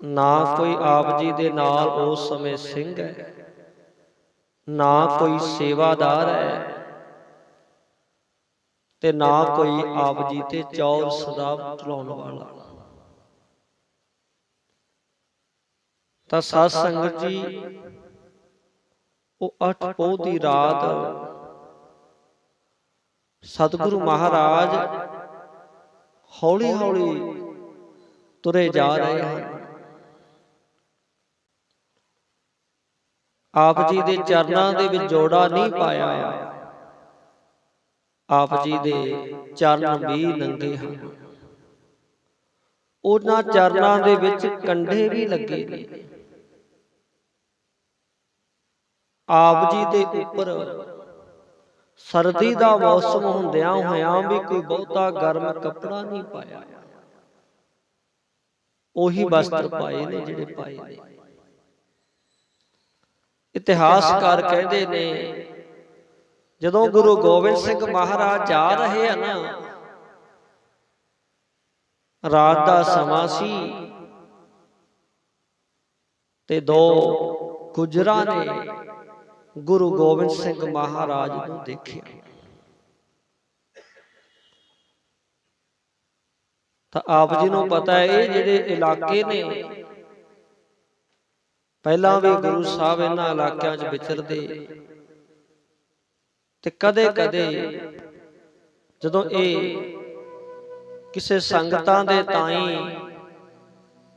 ਨਾ ਕੋਈ ਆਪ ਜੀ ਦੇ ਨਾਲ ਉਸ ਸਮੇਂ ਸਿੰਘ ਹੈ, ਨਾ ਕੋਈ ਸੇਵਾਦਾਰ ਹੈ ਤੇ ਨਾ ਕੋਈ ਆਪ ਜੀ ਤੇ ਚੌਰ ਸਦਾ ਚਲਾਉਣ ਵਾਲਾ। ਤਾਂ ਸਾਧ ਸੰਗਤ ਜੀ, ਉਹ ਅੱਠ ਪੋਹ ਦੀ ਰਾਤ ਸਤਿਗੁਰੂ ਮਹਾਰਾਜ ਹੌਲੀ ਹੌਲੀ ਤੁਰੇ ਜਾ ਰਹੇ ਹਨ। ਆਪ ਜੀ ਦੇ ਚਰਨਾਂ ਦੇ ਵਿੱਚ ਜੋੜਾ ਨਹੀਂ ਪਾਇਆ। ਆਪ ਜੀ ਦੇ ਚਰਨ ਵੀ ਨੰਗੇ ਹਨ। ਉਹਨਾਂ ਚਰਨਾਂ ਦੇ ਵਿੱਚ ਕੰਢੇ ਵੀ ਲੱਗੇ ਨੇ। ਆਪ ਜੀ ਦੇ ਉੱਪਰ ਸਰਦੀ ਦਾ ਮੌਸਮ ਹੁੰਦਿਆਂ ਹੋਇਆਂ ਵੀ ਕੋਈ ਬਹੁਤਾ ਗਰਮ ਕੱਪੜਾ ਨਹੀਂ ਪਾਇਆ। ਉਹੀ ਵਸਤਰ ਪਾਏ ਨੇ ਜਿਹੜੇ ਪਾਏ ਨੇ। ਇਤਿਹਾਸਕਾਰ ਕਹਿੰਦੇ ਨੇ ਜਦੋਂ ਗੁਰੂ ਗੋਬਿੰਦ ਸਿੰਘ ਮਹਾਰਾਜ ਜਾ ਰਹੇ ਆ ਨਾ ਰਾਤ ਦਾ ਸਮਾਂ ਸੀ। ਤੇ ਦੋ ਗੁਜਰਾਂ ਨੇ ਗੁਰੂ ਗੋਬਿੰਦ ਸਿੰਘ ਮਹਾਰਾਜ ਨੂੰ ਦੇਖਿਆ। ਤਾਂ ਆਪ ਜੀ ਨੂੰ ਪਤਾ ਹੈ ਇਹ ਜਿਹੜੇ ਇਲਾਕੇ ਨੇ ਪਹਿਲਾਂ ਵੀ ਗੁਰੂ ਸਾਹਿਬ ਇਹਨਾਂ ਇਲਾਕਿਆਂ 'ਚ ਵਿਚਰਦੇ। ਤੇ ਕਦੇ-ਕਦੇ ਜਦੋਂ ਇਹ ਕਿਸੇ ਸੰਗਤਾਂ ਦੇ ਤਾਈ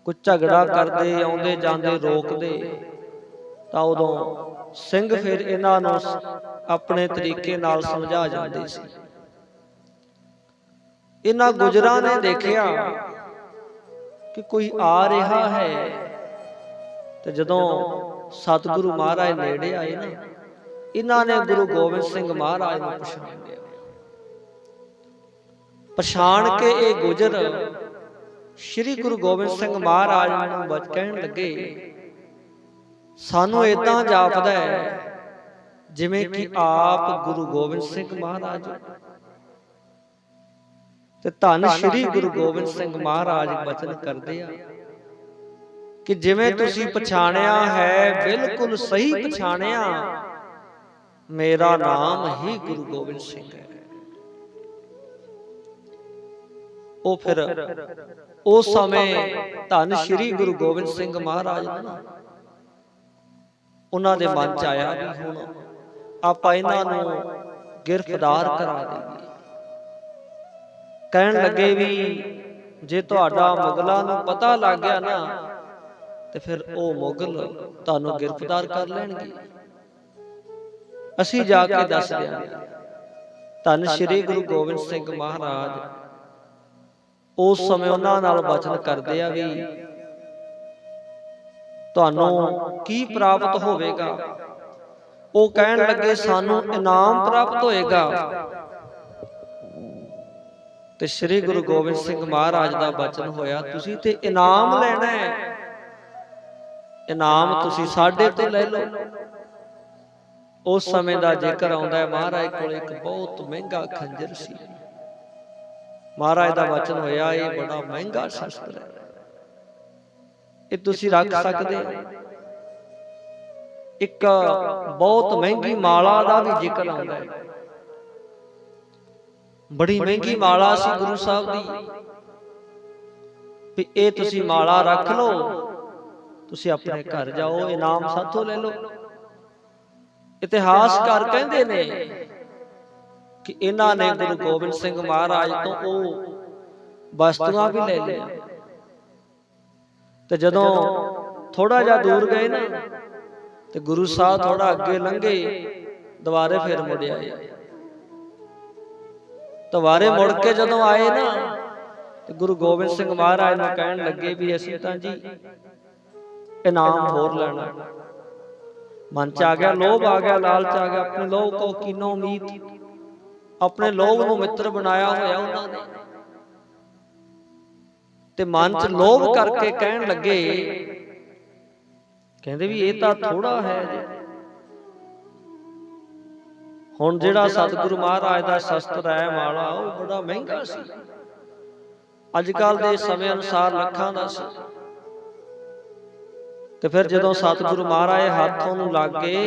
ਕੋਈ ਝਗੜਾ ਕਰਦੇ ਆਉਂਦੇ ਜਾਂਦੇ ਰੋਕਦੇ ਤਾਂ ਉਦੋਂ ਸਿੰਘ ਫਿਰ ਇਹਨਾਂ ਨੂੰ ਆਪਣੇ ਤਰੀਕੇ ਨਾਲ ਸਮਝਾ ਜਾਂਦੇ ਸੀ। ਇਹਨਾਂ ਗੁਜਰਾਂ ਨੇ ਦੇਖਿਆ ਕਿ ਕੋਈ ਆ ਰਿਹਾ ਹੈ। ਤੇ ਜਦੋਂ ਸਤਿਗੁਰੂ ਮਹਾਰਾਜ ਨੇੜੇ ਆਏ ਨਾ, ਇਹਨਾਂ ਨੇ ਗੁਰੂ ਗੋਬਿੰਦ ਸਿੰਘ ਮਹਾਰਾਜ ਨੂੰ ਪਛਾਣ ਲਿਆ। ਪਛਾਣ ਕੇ ਇਹ ਗੁਜਰ ਸ੍ਰੀ ਗੁਰੂ ਗੋਬਿੰਦ ਸਿੰਘ ਮਹਾਰਾਜ ਨੂੰ ਬਚ ਕਹਿਣ ਲੱਗੇ, ਸਾਨੂੰ ਇਦਾਂ ਜਾਪਦਾ ਹੈ ਜਿਵੇਂ ਕਿ ਆਪ ਗੁਰੂ ਗੋਬਿੰਦ ਸਿੰਘ ਮਹਾਰਾਜ ਤੇ ਧੰਨ ਸ੍ਰੀ ਗੁਰੂ ਗੋਬਿੰਦ ਸਿੰਘ ਮਹਾਰਾਜ ਬਚਨ ਕਰਦੇ ਆ। ਕਿ ਜਿਵੇਂ ਤੁਸੀਂ ਪਛਾਣਿਆ ਹੈ ਬਿਲਕੁਲ ਸਹੀ ਪਛਾਣਿਆ। ਮੇਰਾ ਨਾਮ ਹੀ ਗੁਰੂ ਗੋਬਿੰਦ ਸਿੰਘ ਹੈ। ਉਹ ਫਿਰ ਉਸ ਸਮੇਂ ਧੰਨ ਸ੍ਰੀ ਗੁਰੂ ਗੋਬਿੰਦ ਸਿੰਘ ਮਹਾਰਾਜ ਨੇ। ਉਹਨਾਂ ਦੇ ਮਨ ਚ ਆਇਆ ਵੀ ਹੁਣ ਆਪਾਂ ਇਹਨਾਂ ਨੂੰ ਗ੍ਰਿਫਤਾਰ ਕਰਾ ਦਈਏ ਕਹਿਣ ਲੱਗੇ ਵੀ ਜੇ ਤੁਹਾਡਾ ਮੁਗਲਾਂ ਨੂੰ ਪਤਾ ਲੱਗ ਗਿਆ ਨਾ ਤੇ ਫਿਰ ਉਹ ਮੁਗਲ ਤੁਹਾਨੂੰ ਗ੍ਰਿਫਤਾਰ ਕਰ ਲੈਣਗੇ। ਅਸੀਂ ਜਾ ਕੇ ਦੱਸ ਦਿਆਂਗੇ। ਧੰਨ ਸ਼੍ਰੀ ਗੁਰੂ ਗੋਬਿੰਦ ਸਿੰਘ ਮਹਾਰਾਜ, ਉਸ ਸਮੇਂ ਉਹਨਾਂ ਨਾਲ ਬਚਨ ਕਰਦੇ ਆ ਵੀ ਤੁਹਾਨੂੰ ਕੀ ਪ੍ਰਾਪਤ ਹੋਵੇਗਾ? ਉਹ ਕਹਿਣ ਲੱਗੇ, ਸਾਨੂੰ ਇਨਾਮ ਪ੍ਰਾਪਤ ਹੋਏਗਾ। ਤੇ ਸ੍ਰੀ ਗੁਰੂ ਗੋਬਿੰਦ ਸਿੰਘ ਮਹਾਰਾਜ ਦਾ ਬਚਨ ਹੋਇਆ, ਤੁਸੀਂ ਤੇ ਇਨਾਮ ਲੈਣਾ ਹੈ। ਇਨਾਮ ਤੁਸੀਂ ਸਾਡੇ ਤੋਂ ਲੈ ਲਓ। ਉਸ ਸਮੇਂ ਦਾ ਜ਼ਿਕਰ ਆਉਂਦਾ ਹੈ। ਮਹਾਰਾਜ ਕੋਲ ਇੱਕ ਬਹੁਤ ਮਹਿੰਗਾ ਖੰਜਰ ਸੀ। ਮਹਾਰਾਜ ਦਾ ਵਚਨ ਹੋਇਆ ਇਹ ਬੜਾ ਮਹਿੰਗਾ ਸ਼ਸਤਰ ਹੈ। ਇਹ ਤੁਸੀਂ ਰੱਖ ਸਕਦੇ ਇੱਕ ਬਹੁਤ ਮਹਿੰਗੀ ਮਾਲਾ ਦਾ ਵੀ ਜ਼ਿਕਰ ਆਉਂਦਾ ਹੈ। ਬੜੀ ਮਹਿੰਗੀ ਮਾਲਾ ਸੀ ਗੁਰੂ ਸਾਹਿਬ ਦੀ। ਵੀ ਇਹ ਤੁਸੀਂ ਮਾਲਾ ਰੱਖ ਲਓ। ਤੁਸੀਂ ਆਪਣੇ ਘਰ ਜਾਓ ਇਨਾਮ ਸਾਥੋਂ ਲੈ ਲਓ। ਇਤਿਹਾਸਕਾਰ ਕਹਿੰਦੇ ਨੇ ਕਿ ਇਹਨਾਂ ਨੇ ਗੁਰੂ ਗੋਬਿੰਦ ਸਿੰਘ ਮਹਾਰਾਜ ਤੋਂ ਉਹ ਵਸਤੂਆਂ ਵੀ ਲੈ ਲਈਆਂ। ਤੇ ਜਦੋਂ ਥੋੜਾ ਜਿਹਾ ਦੂਰ ਗਏ ਨਾ ਤੇ ਗੁਰੂ ਸਾਹਿਬ ਥੋੜਾ ਅੱਗੇ ਲੰਘੇ ਦੁਬਾਰੇ ਫਿਰ ਮੁੜ ਆਏ। ਦੁਬਾਰੇ ਮੁੜ ਕੇ ਜਦੋਂ ਆਏ ਨਾ ਤੇ ਗੁਰੂ ਗੋਬਿੰਦ ਸਿੰਘ ਮਹਾਰਾਜ ਨੂੰ ਕਹਿਣ ਲੱਗੇ ਵੀ ਅਸੀਂ ਤਾਂ ਜੀ ਇਨਾਮ ਹੋਰ ਲੈਣਾ। ਮਨ ਚ ਆ ਗਿਆ ਲੋਭ ਆ ਗਿਆ ਲਾਲਚ ਆ ਗਿਆ। ਆਪਣੇ ਲੋਭ ਕੋ ਕੀਨੋ ਉਮੀਦ। ਆਪਣੇ ਲੋਭ ਨੂੰ ਮਿੱਤਰ ਬਣਾਇਆ ਹੋਇਆ ਉਹਨਾਂ ਨੇ। ਤੇ ਮਨ ਚ ਲੋਭ ਕਰਕੇ ਕਹਿਣ ਲੱਗੇ। ਕਹਿੰਦੇ ਵੀ ਇਹ ਤਾਂ ਥੋੜਾ ਹੈ ਜੀ। ਹੁਣ ਜਿਹੜਾ ਸਤਿਗੁਰੂ ਮਹਾਰਾਜ ਦਾ ਸ਼ਸਤਰ ਹੈ ਮਾਲਾ ਉਹ ਬੜਾ ਮਹਿੰਗਾ ਸੀ। ਅੱਜ ਕੱਲ ਦੇ ਸਮੇਂ ਅਨੁਸਾਰ ਲੱਖਾਂ ਦਾ ਸੀ। ਤੇ ਫਿਰ ਜਦੋਂ ਸਤਿਗੁਰੂ ਮਹਾਰਾਜ ਹੱਥ ਉਹਨੂੰ ਲੱਗੇ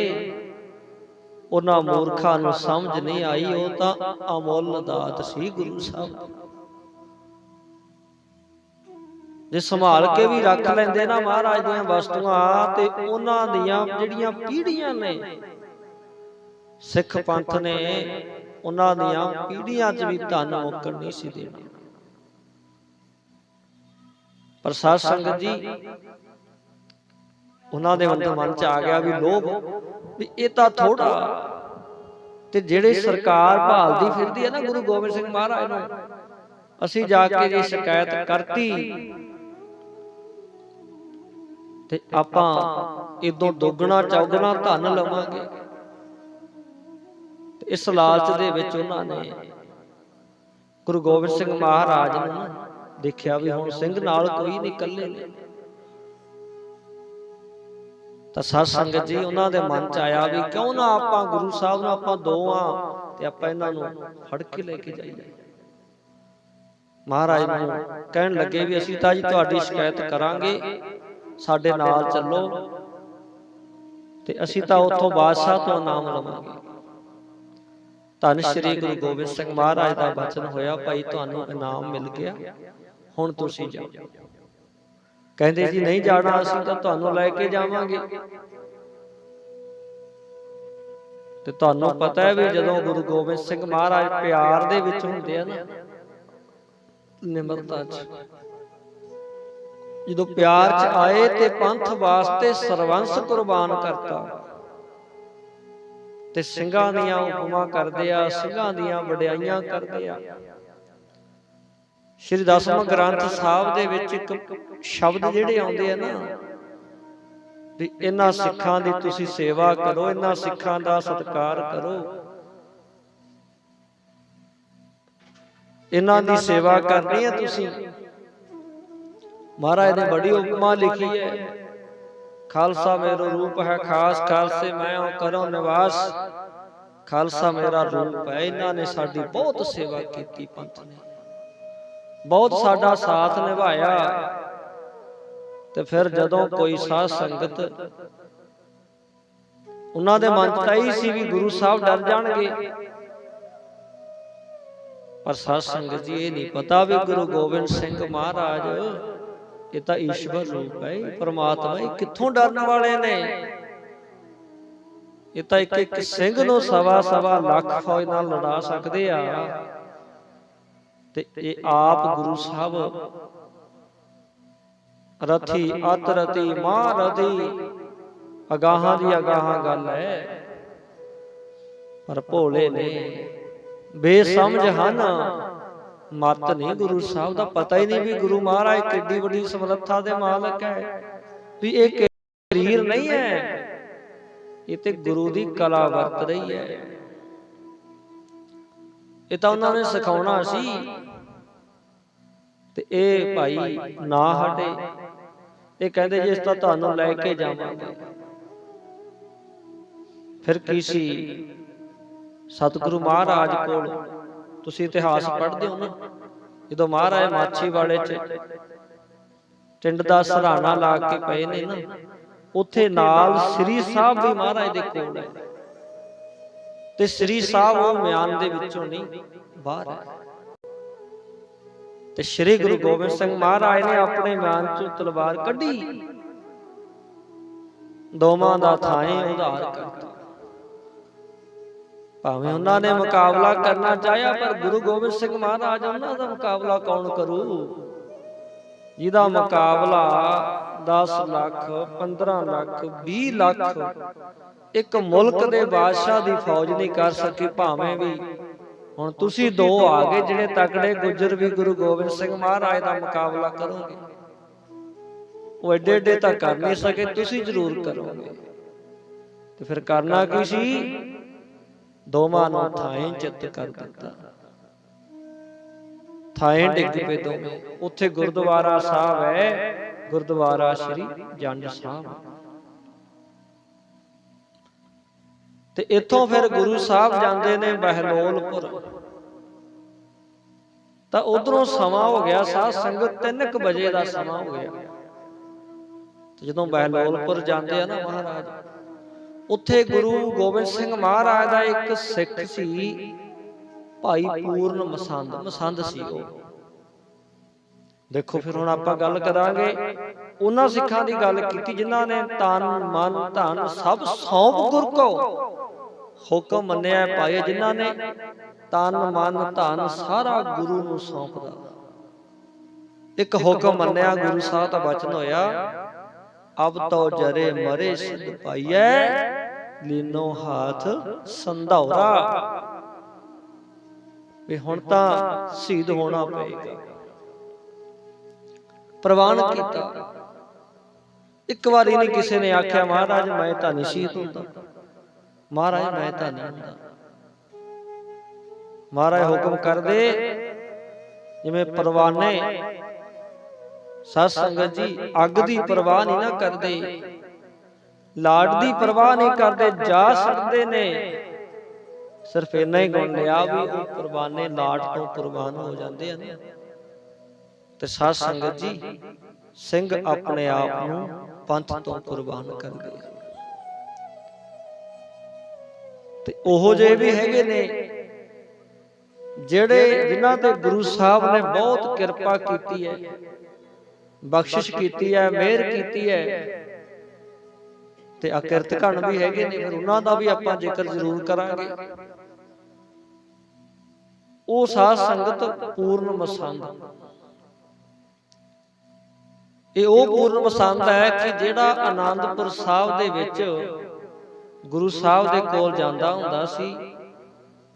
ਉਹਨਾਂ ਮੂਰਖਾਂ ਨੂੰ ਸਮਝ ਨਹੀਂ ਆਈ ਉਹ ਤਾਂ ਅਮੁੱਲ ਦਾਤ ਸੀ ਗੁਰੂ ਸਾਹਿਬ। ਜੇ ਸੰਭਾਲ ਕੇ ਵੀ ਰੱਖ ਲੈਂਦੇ ਨਾ ਮਹਾਰਾਜ ਦੀਆਂ ਵਸਤੂਆਂ ਤੇ ਉਹਨਾਂ ਦੀਆਂ ਜਿਹੜੀਆਂ ਪੀੜ੍ਹੀਆਂ ਨੇ ਸਿੱਖ ਪੰਥ ਨੇ ਉਹਨਾਂ ਦੀਆਂ ਪੀੜ੍ਹੀਆਂ 'ਚ ਵੀ ਧਨ ਮੁੱਕਣ ਨਹੀਂ ਸੀ ਦੇਣਾ। ਪਰ ਸਾਧ ਸੰਗਤ ਜੀ ਉਹਨਾਂ ਦੇ ਮਨ ਮਨ ਚ ਆ ਗਿਆ ਵੀ ਲੋਭ ਵੀ ਇਹ ਤਾਂ ਥੋੜਾ ਤੇ ਜਿਹੜੇ ਸਰਕਾਰ ਭਾਲਦੀ ਫਿਰਦੀ ਹੈ ਨਾ ਗੁਰੂ ਗੋਬਿੰਦ ਸਿੰਘ ਮਹਾਰਾਜ ਨੂੰ। ਅਸੀਂ ਜਾ ਕੇ ਜੇ ਸ਼ਿਕਾਇਤ ਕਰਤੀ ਤੇ ਆਪਾਂ ਇਦੋਂ ਦੁੱਗਣਾ ਚੌਗਣਾ ਧਨ ਲਵਾਂਗੇ। ਤੇ ਇਸ ਲਾਲਚ ਦੇ ਵਿੱਚ ਉਹਨਾਂ ਨੇ ਗੁਰੂ ਗੋਬਿੰਦ ਸਿੰਘ ਮਹਾਰਾਜ ਨੂੰ ਨਾ ਦੇਖਿਆ ਵੀ ਹੁਣ ਸਿੰਘ ਨਾਲ ਕੋਈ ਨਹੀਂ ਇਕੱਲੇ ਨੇ। ਤਾਂ ਸਾਧ ਸੰਗਤ ਜੀ, ਉਹਨਾਂ ਦੇ ਮਨ ਚ ਆਇਆ ਵੀ ਕਿਉਂ ਨਾ ਆਪਾਂ ਗੁਰੂ ਸਾਹਿਬ ਨੂੰ ਆਪਾਂ ਦੋ ਤੇ ਆਪਾਂ ਇਹਨਾਂ ਨੂੰ ਫੜ ਕੇ ਲੈ ਕੇ ਜਾਈਏ। ਮਹਾਰਾਜ ਨੂੰ ਕਹਿਣ ਲੱਗੇ ਵੀ ਅਸੀਂ ਤਾਂ ਜੀ ਤੁਹਾਡੀ ਸ਼ਿਕਾਇਤ ਕਰਾਂਗੇ, ਸਾਡੇ ਨਾਲ ਚੱਲੋ ਤੇ ਅਸੀਂ ਤਾਂ ਉੱਥੋਂ ਬਾਦਸ਼ਾਹ ਤੋਂ ਨਾਮ ਲਵਾਂਗੇ। ਧੰਨ ਸ਼੍ਰੀ ਗੁਰੂ ਗੋਬਿੰਦ ਸਿੰਘ ਮਹਾਰਾਜ ਦਾ ਬਚਨ ਹੋਇਆ, ਭਾਈ ਤੁਹਾਨੂੰ ਇਨਾਮ ਮਿਲ ਗਿਆ, ਹੁਣ ਤੁਸੀਂ ਜਾਓ। ਕਹਿੰਦੇ ਜੀ ਨਹੀਂ ਜਾਣਾ ਅਸੀਂ ਤਾਂ ਤੁਹਾਨੂੰ ਲੈ ਕੇ ਜਾਵਾਂਗੇ। ਤੇ ਤੁਹਾਨੂੰ ਪਤਾ ਹੈ ਵੀ ਜਦੋਂ ਗੁਰੂ ਗੋਬਿੰਦ ਸਿੰਘ ਮਹਾਰਾਜ ਪਿਆਰ ਦੇ ਵਿੱਚ ਹੁੰਦੇ ਆ ਨਾ ਨਿਮਰਤਾ 'ਚ। ਜਦੋਂ ਪਿਆਰ 'ਚ ਆਏ ਤੇ ਪੰਥ ਵਾਸਤੇ ਸਰਵੰਸ ਕੁਰਬਾਨ ਕਰਤਾ। ਤੇ ਸਿੰਘਾਂ ਦੀਆਂ ਉਪਮਾ ਕਰਦੇ ਆ ਸਿੰਘਾਂ ਦੀਆਂ ਵਡਿਆਈਆਂ ਕਰਦੇ ਆ। ਸ਼੍ਰੀ ਦਸਮ ਗ੍ਰੰਥ ਸਾਹਿਬ ਦੇ ਵਿੱਚ ਇੱਕ ਸ਼ਬਦ ਜਿਹੜੇ ਆਉਂਦੇ ਆ ਨਾ, ਵੀ ਇਹਨਾਂ ਸਿੱਖਾਂ ਦੀ ਤੁਸੀਂ ਸੇਵਾ ਕਰੋ, ਇਹਨਾਂ ਸਿੱਖਾਂ ਦਾ ਸਤਿਕਾਰ ਕਰੋ। ਇਹਨਾਂ ਦੀ ਸੇਵਾ ਕਰਨੀ ਹੈ ਤੁਸੀਂ। ਮਹਾਰਾਜ ਨੇ ਬੜੀ ਉਪਮਾ ਲਿਖੀ ਹੈ। ਖਾਲਸਾ ਮੇਰਾ ਰੂਪ ਹੈ ਖਾਸ, ਖਾਲਸੇ ਮੈਂ ਹਾਂ ਕਰੋ ਨਿਵਾਸ। ਖਾਲਸਾ ਮੇਰਾ ਰੂਪ ਹੈ, ਇਹਨਾਂ ਨੇ ਸਾਡੀ ਬਹੁਤ ਸੇਵਾ ਕੀਤੀ ਪੰਥ ਨੇ। ਬਹੁਤ ਸਾਡਾ ਸਾਥ ਨਿਭਾਇਆ। ਤੇ ਫਿਰ ਜਦੋਂ ਕੋਈ ਸਾਧ ਸੰਗਤ ਉਹਨਾਂ ਦੇ ਮਨ ਚ ਹੀ ਸੀ ਵੀ ਗੁਰੂ ਸਾਹਿਬ ਡਰ ਜਾਣਗੇ। ਪਰ ਸਾਧ ਸੰਗਤ ਜੀ ਇਹ ਨਹੀਂ ਪਤਾ ਵੀ ਗੁਰੂ ਗੋਬਿੰਦ ਸਿੰਘ ਮਹਾਰਾਜ ਇਹ ਤਾਂ ਈਸ਼ਵਰ ਰੂਪ ਹੈ ਪ੍ਰਮਾਤਮਾ ਇਹ ਕਿੱਥੋਂ ਡਰਨ ਵਾਲੇ ਨੇ? ਇਹ ਤਾਂ ਇੱਕ ਇੱਕ ਸਿੰਘ ਨੂੰ ਸਵਾ ਸਵਾ ਲੱਖ ਫੌਜ ਨਾਲ ਲੜਾ ਸਕਦੇ ਆ। ਤੇ ਇਹ ਆਪ ਗੁਰੂ ਸਾਹਿਬ ਰਥੀ ਅਤ ਰਤੀ ਮਾਂ ਰਤੀ ਅਗਾਹਾਂ ਦੀ ਅਗਾਹਾਂ ਗੱਲ ਹੈ। ਪਰ ਭੋਲੇ ਨੇ ਬੇਸਮਝ ਹਨ। ਮਤ ਨਹੀਂ ਗੁਰੂ ਸਾਹਿਬ ਦਾ, ਪਤਾ ਹੀ ਨਹੀਂ ਵੀ ਗੁਰੂ ਮਹਾਰਾਜ ਕਿੱਡੀ ਵੱਡੀ ਸਮਰੱਥਾ ਦੇ ਮਾਲਕ ਹੈ। ਵੀ ਇਹ ਕਰੀਰ ਨਹੀਂ ਹੈ। ਇਹ ਤੇ ਗੁਰੂ ਦੀ ਕਲਾ ਵਰਤ ਰਹੀ ਹੈ। ਇਹ ਤਾਂ ਉਹਨਾਂ ਨੇ ਸਿਖਾਉਣਾ ਸੀ। ਤੇ ਇਹ ਭਾਈ ਨਾ ਹਟੇ। ਇਹ ਕਹਿੰਦੇ ਜਿਸ ਤਾਂ ਤੁਹਾਨੂੰ ਲੈ ਕੇ ਜਾਵਾਂਗੇ। ਫਿਰ ਕੀ ਸੀ? ਸਤਿਗੁਰੂ ਮਹਾਰਾਜ ਕੋਲ ਤੁਸੀਂ ਇਤਿਹਾਸ ਪੜ੍ਹਦੇ ਹੋ ਨਾ? ਜਦੋਂ ਮਹਾਰਾਜ ਮਾਛੀ ਵਾਲੇ ਚ ਟਿੰਡ ਦਾ ਸਰਾਣਾ ਲਾ ਕੇ ਪਏ ਨੇ ਨਾ ਉੱਥੇ ਨਾਲ ਸ੍ਰੀ ਸਾਹਿਬ ਵੀ ਮਹਾਰਾਜ ਦੇ ਕੋਲ ਹੈ ਤੇ ਸ੍ਰੀ ਸਾਹਿਬ ਉਹ ਮਿਆਨ ਦੇ ਵਿੱਚੋਂ ਨਹੀਂ ਬਾਹਰ ਹੈ। ਤੇ ਸ੍ਰੀ ਗੁਰੂ ਗੋਬਿੰਦ ਸਿੰਘ ਮਹਾਰਾਜ ਨੇ ਆਪਣੇ ਮਿਆਨ ਚੋਂ ਤਲਵਾਰ ਕੱਢੀ। ਦੋਵਾਂ ਦਾ ਥਾਂ ਉਧਾਰ ਕਰਤਾ। ਭਾਵੇਂ ਉਹਨਾਂ ਨੇ ਮੁਕਾਬਲਾ ਕਰਨਾ ਚਾਹਿਆ ਪਰ ਗੁਰੂ ਗੋਬਿੰਦ ਸਿੰਘ ਮਹਾਰਾਜ ਉਹਨਾਂ ਦਾ ਮੁਕਾਬਲਾ ਕੌਣ ਕਰੂ? ਜਿਹਦਾ ਮੁਕਾਬਲਾ 10 ਲੱਖ 15 ਲੱਖ 20 ਲੱਖ ਇੱਕ ਮੁਲਕ ਦੇ ਬਾਦਸ਼ਾਹ ਦੀ ਫੌਜ ਨਹੀਂ ਕਰ ਸਕੀ, ਭਾਵੇਂ ਵੀ। ਹੁਣ ਤੁਸੀਂ ਦੋ ਆ ਗਏ ਜਿਹੜੇ ਤਕੜੇ ਗੁੱਜਰ ਵੀ ਗੁਰੂ ਗੋਬਿੰਦ ਸਿੰਘ ਮਹਾਰਾਜ ਦਾ ਮੁਕਾਬਲਾ ਕਰੋਗੇ। ਉਹ ਐਡੇ ਐਡੇ ਤਾਂ ਕਰ ਨਹੀਂ ਸਕੇ, ਤੁਸੀਂ ਜ਼ਰੂਰ ਕਰੋਗੇ। ਤੇ ਫਿਰ ਕਰਨਾ ਕੀ ਸੀ? ਦੋਵਾਂ ਨੂੰ ਥਾਂ ਚਿੱਤ ਕਰ ਦਿੱਤਾ। ਥਾਂ ਡਿੱਗ ਪਏ ਦੋਵੇਂ। ਉੱਥੇ ਗੁਰਦੁਆਰਾ ਸਾਹਿਬ ਹੈ, ਗੁਰਦੁਆਰਾ ਸ੍ਰੀ ਜੰਡ ਸਾਹਿਬ। ਤੇ ਇੱਥੋਂ ਫਿਰ ਗੁਰੂ ਸਾਹਿਬ ਜਾਂਦੇ ਨੇ ਬਹਿਲੋਲਪੁਰ। ਤਾਂ ਉਧਰੋਂ ਸਮਾਂ ਹੋ ਗਿਆ ਸਾਧ ਸੰਗਤ 3:00 ਵਜੇ ਦਾ ਸਮਾਂ ਹੋ ਗਿਆ। ਤੇ ਜਦੋਂ ਬਹਿਲੋਲਪੁਰ ਜਾਂਦੇ ਆ ਨਾ ਮਹਾਰਾਜ ਉੱਥੇ ਗੁਰੂ ਗੋਬਿੰਦ ਸਿੰਘ ਮਹਾਰਾਜ ਦਾ ਇੱਕ ਸਿੱਖ ਸੀ ਭਾਈ ਪੂਰਨ ਮਸੰਦ ਮਸੰਦ ਸੀ ਉਹ। ਦੇਖੋ ਫਿਰ ਹੁਣ ਆਪਾਂ ਗੱਲ ਕਰਾਂਗੇ ਉਹਨਾਂ ਸਿੱਖਾਂ ਦੀ ਗੱਲ ਕੀਤੀ ਜਿਨ੍ਹਾਂ ਨੇ ਤਨ ਮਨ ਧਨ ਸਭ ਸੌਂਪ ਗੁਰ ਕੋ ਹੁਕਮ ਮੰਨਿਆ ਪਾਏ ਜਿਨ੍ਹਾਂ ਨੇ ਤਨ ਮਨ ਧਨ ਸਾਰਾ ਗੁਰੂ ਨੂੰ ਸੌਂਪਦਾ। ਇੱਕ ਹੁਕਮ ਮੰਨਿਆ ਗੁਰੂ ਸਾਹਿਬ ਦਾ ਬਚਨ ਹੋਇਆ ਅਬ ਤੋ ਜਰੇ ਮਰੇ ਸਿਧ ਪਾਈਐ ਲੀਨੋ ਹਾਥ ਸੰਧੌਰਾ ਵੀ ਹੁਣ ਤਾਂ ਸ਼ਹੀਦ ਹੋਣਾ ਪਏਗਾ। ਪ੍ਰਵਾਨ ਕੀਤਾ। ਇੱਕ ਵਾਰੀ ਨਹੀਂ ਕਿਸੇ ਨੇ ਆਖਿਆ, ਮਹਾਰਾਜ, ਮੈਂ ਤਾਂ ਨਹੀਂ ਸ਼ਹੀਦ ਹੁੰਦਾ। ਮਹਾਰਾਜ, ਮੈਂ ਤਾਂ ਨਹੀਂ ਹੁੰਦਾ। ਮਹਾਰਾਜ ਹੁਕਮ ਕਰਦੇ, ਜਿਵੇਂ ਪਰਵਾਨੇ ਸਤ ਸੰਗਤ ਜੀ, ਅੱਗ ਦੀ ਪਰਵਾਹ ਨਹੀਂ ਨਾ ਕਰਦੇ, ਲਾਡ ਦੀ ਪਰਵਾਹ ਨਹੀਂ ਕਰਦੇ, ਜਾ ਸਕਦੇ ਨੇ। ਸਿਰਫ ਇੰਨਾ ਹੀ ਗੁਣ ਲਿਆ ਵੀ ਉਹ ਕੁਰਬਾਨੇ ਲਾਡ ਤੋਂ ਕੁਰਬਾਨ ਹੋ ਜਾਂਦੇ ਹਨ। ਤੇ ਸਾਧ ਸੰਗਤ ਜੀ ਸਿੰਘ ਆਪਣੇ ਆਪ ਨੂੰ ਪੰਥ ਤੋਂ ਕੁਰਬਾਨ ਕਰ ਗਏ ਤੇ ਉਹੋ ਜਿਹੇ ਵੀ ਹੈਗੇ ਨੇ ਜਿਹੜੇ ਜਿਨ੍ਹਾਂ ਤੇ ਗੁਰੂ ਸਾਹਿਬ ਨੇ ਬਹੁਤ ਕਿਰਪਾ ਕੀਤੀ ਹੈ। ਬਖਸ਼ਿਸ਼ ਕੀਤੀ ਹੈ ਮਿਹਰ ਕੀਤੀ ਹੈ। ਤੇ ਅਕਿਰਤ ਘਣ ਵੀ ਹੈਗੇ ਨੇ ਫਿਰ ਉਹਨਾਂ ਦਾ ਵੀ ਆਪਾਂ ਜ਼ਿਕਰ ਜ਼ਰੂਰ ਕਰਾਂਗੇ। ਉਹ ਸਾਧ ਸੰਗਤ ਪੂਰਨ ਮਸੰਦ। ਇਹ ਉਹ ਪੂਰਨ ਮਸੰਦ ਹੈ ਕਿ ਜਿਹੜਾ ਆਨੰਦਪੁਰ ਸਾਹਿਬ ਦੇ ਵਿੱਚ ਗੁਰੂ ਸਾਹਿਬ ਦੇ ਕੋਲ ਜਾਂਦਾ ਹੁੰਦਾ ਸੀ।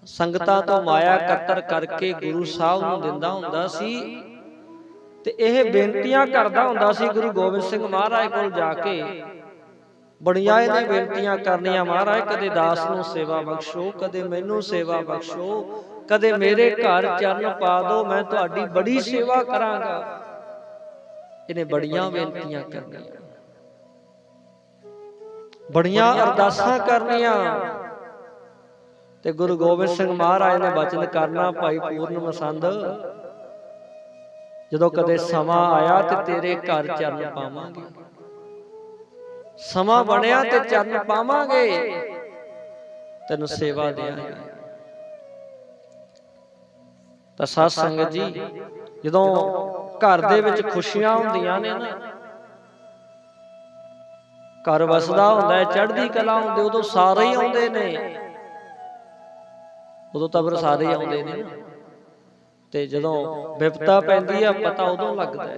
ਸੰਗਤਾਂ ਤੋਂ ਮਾਇਆ ਇਕੱਤਰ ਕਰਕੇ ਗੁਰੂ ਸਾਹਿਬ ਨੂੰ ਦਿੰਦਾ ਹੁੰਦਾ ਸੀ। ਤੇ ਇਹ ਬੇਨਤੀਆਂ ਕਰਦਾ ਹੁੰਦਾ ਸੀ ਗੁਰੂ ਗੋਬਿੰਦ ਸਿੰਘ ਮਹਾਰਾਜ ਕੋਲ ਜਾ ਕੇ। ਬੜੀਆਂ ਇਹਨੇ ਬੇਨਤੀਆਂ ਕਰਨੀਆਂ ਮਹਾਰਾਜ ਕਦੇ ਦਾਸ ਨੂੰ ਸੇਵਾ ਬਖਸ਼ੋ ਕਦੇ ਮੈਨੂੰ ਸੇਵਾ ਬਖਸ਼ੋ ਕਦੇ ਮੇਰੇ ਘਰ ਚਰਨ ਪਾ ਦਿਓ ਮੈਂ ਤੁਹਾਡੀ ਬੜੀ ਸੇਵਾ ਕਰਾਂਗਾ। ਇਹਨੇ ਬੜੀਆਂ ਬੇਨਤੀਆਂ ਕਰਨੀਆਂ। ਬੜੀਆਂ ਅਰਦਾਸਾਂ ਕਰਨੀਆਂ। ਤੇ ਗੁਰੂ ਗੋਬਿੰਦ ਸਿੰਘ ਮਹਾਰਾਜ ਨੇ ਬਚਨ ਕਰਨਾ ਭਾਈ ਪੂਰਨ ਮਸੰਦ। ਜਦੋਂ ਕਦੇ ਸਮਾਂ ਆਇਆ ਤੇ ਤੇਰੇ ਘਰ ਚਰਨ ਪਾਵਾਂਗੇ। ਸਮਾਂ ਬਣਿਆ ਤੇ ਚਰਨ ਪਾਵਾਂਗੇ। ਤੈਨੂੰ ਸੇਵਾ ਦੇਵਾਂਗੇ ਤਾਂ ਸਾਧ ਸੰਗਤ ਜੀ ਜਦੋਂ ਘਰ ਦੇ ਵਿੱਚ ਖੁਸ਼ੀਆਂ ਹੁੰਦੀਆਂ ਨੇ ਨਾ ਘਰ ਵਸਦਾ ਹੁੰਦਾ ਹੈ ਚੜ੍ਹਦੀ ਕਲਾ ਹੁੰਦੀ ਉਦੋਂ ਸਾਰੇ ਹੀ ਆਉਂਦੇ ਨੇ। ਉਦੋਂ ਤਾਂ ਫਿਰ ਸਾਰੇ ਹੀ ਆਉਂਦੇ ਨੇ ਤੇ ਜਦੋਂ ਵਿਪਤਾ ਪੈਂਦੀ ਆ ਪਤਾ ਉਦੋਂ ਲੱਗਦਾ ਹੈ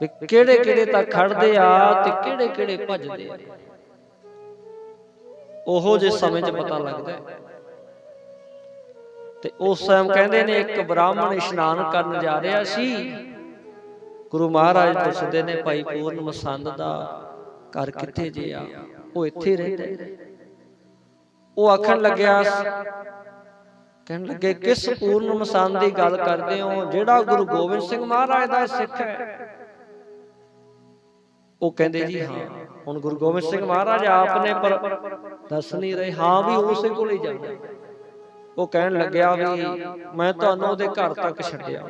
ਵੀ ਕਿਹੜੇ ਕਿਹੜੇ ਤਾਂ ਖੜਦੇ ਆ ਤੇ ਕਿਹੜੇ ਕਿਹੜੇ ਭੱਜਦੇ ਆ। ਉਹੋ ਜੇ ਸਮੇਂ 'ਚ ਪਤਾ ਲੱਗਦਾ ਹੈ। ਤੇ ਉਸ ਟਾਈਮ ਕਹਿੰਦੇ ਨੇ ਇੱਕ ਬ੍ਰਾਹਮਣ ਇਸ਼ਨਾਨ ਕਰਨ ਜਾ ਰਿਹਾ ਸੀ। ਗੁਰੂ ਮਹਾਰਾਜ ਪੁੱਛਦੇ ਨੇ ਭਾਈ ਪੂਰਨ ਮਸੰਦ ਦਾ ਘਰ ਕਿੱਥੇ ਜੇ ਆ ਉਹ ਇੱਥੇ ਰਹਿੰਦਾ ਉਹ ਆਖਣ ਲੱਗਿਆ ਕਹਿਣ ਲੱਗੇ ਕਿਸ ਪੂਰਨ ਮਸੰਦ ਦੀ ਗੱਲ ਕਰਦੇ ਹੋ? ਜਿਹੜਾ ਗੁਰੂ ਗੋਬਿੰਦ ਸਿੰਘ ਮਹਾਰਾਜ ਦਾ ਸਿੱਖ ਹੈ। ਉਹ ਕਹਿੰਦੇ ਜੀ ਹਾਂ ਹੁਣ ਗੁਰੂ ਗੋਬਿੰਦ ਸਿੰਘ ਮਹਾਰਾਜ ਆਪ ਨੇ ਪਰ ਦੱਸ ਨਹੀਂ ਰਹੇ ਹਾਂ ਵੀ ਉਸੇ ਕੋਲ ਹੀ ਜਾਂਦਾ ਉਹ ਕਹਿਣ ਲੱਗਿਆ ਵੀ ਮੈਂ ਤੁਹਾਨੂੰ ਉਹਦੇ ਘਰ ਤੱਕ ਛੱਡਿਆ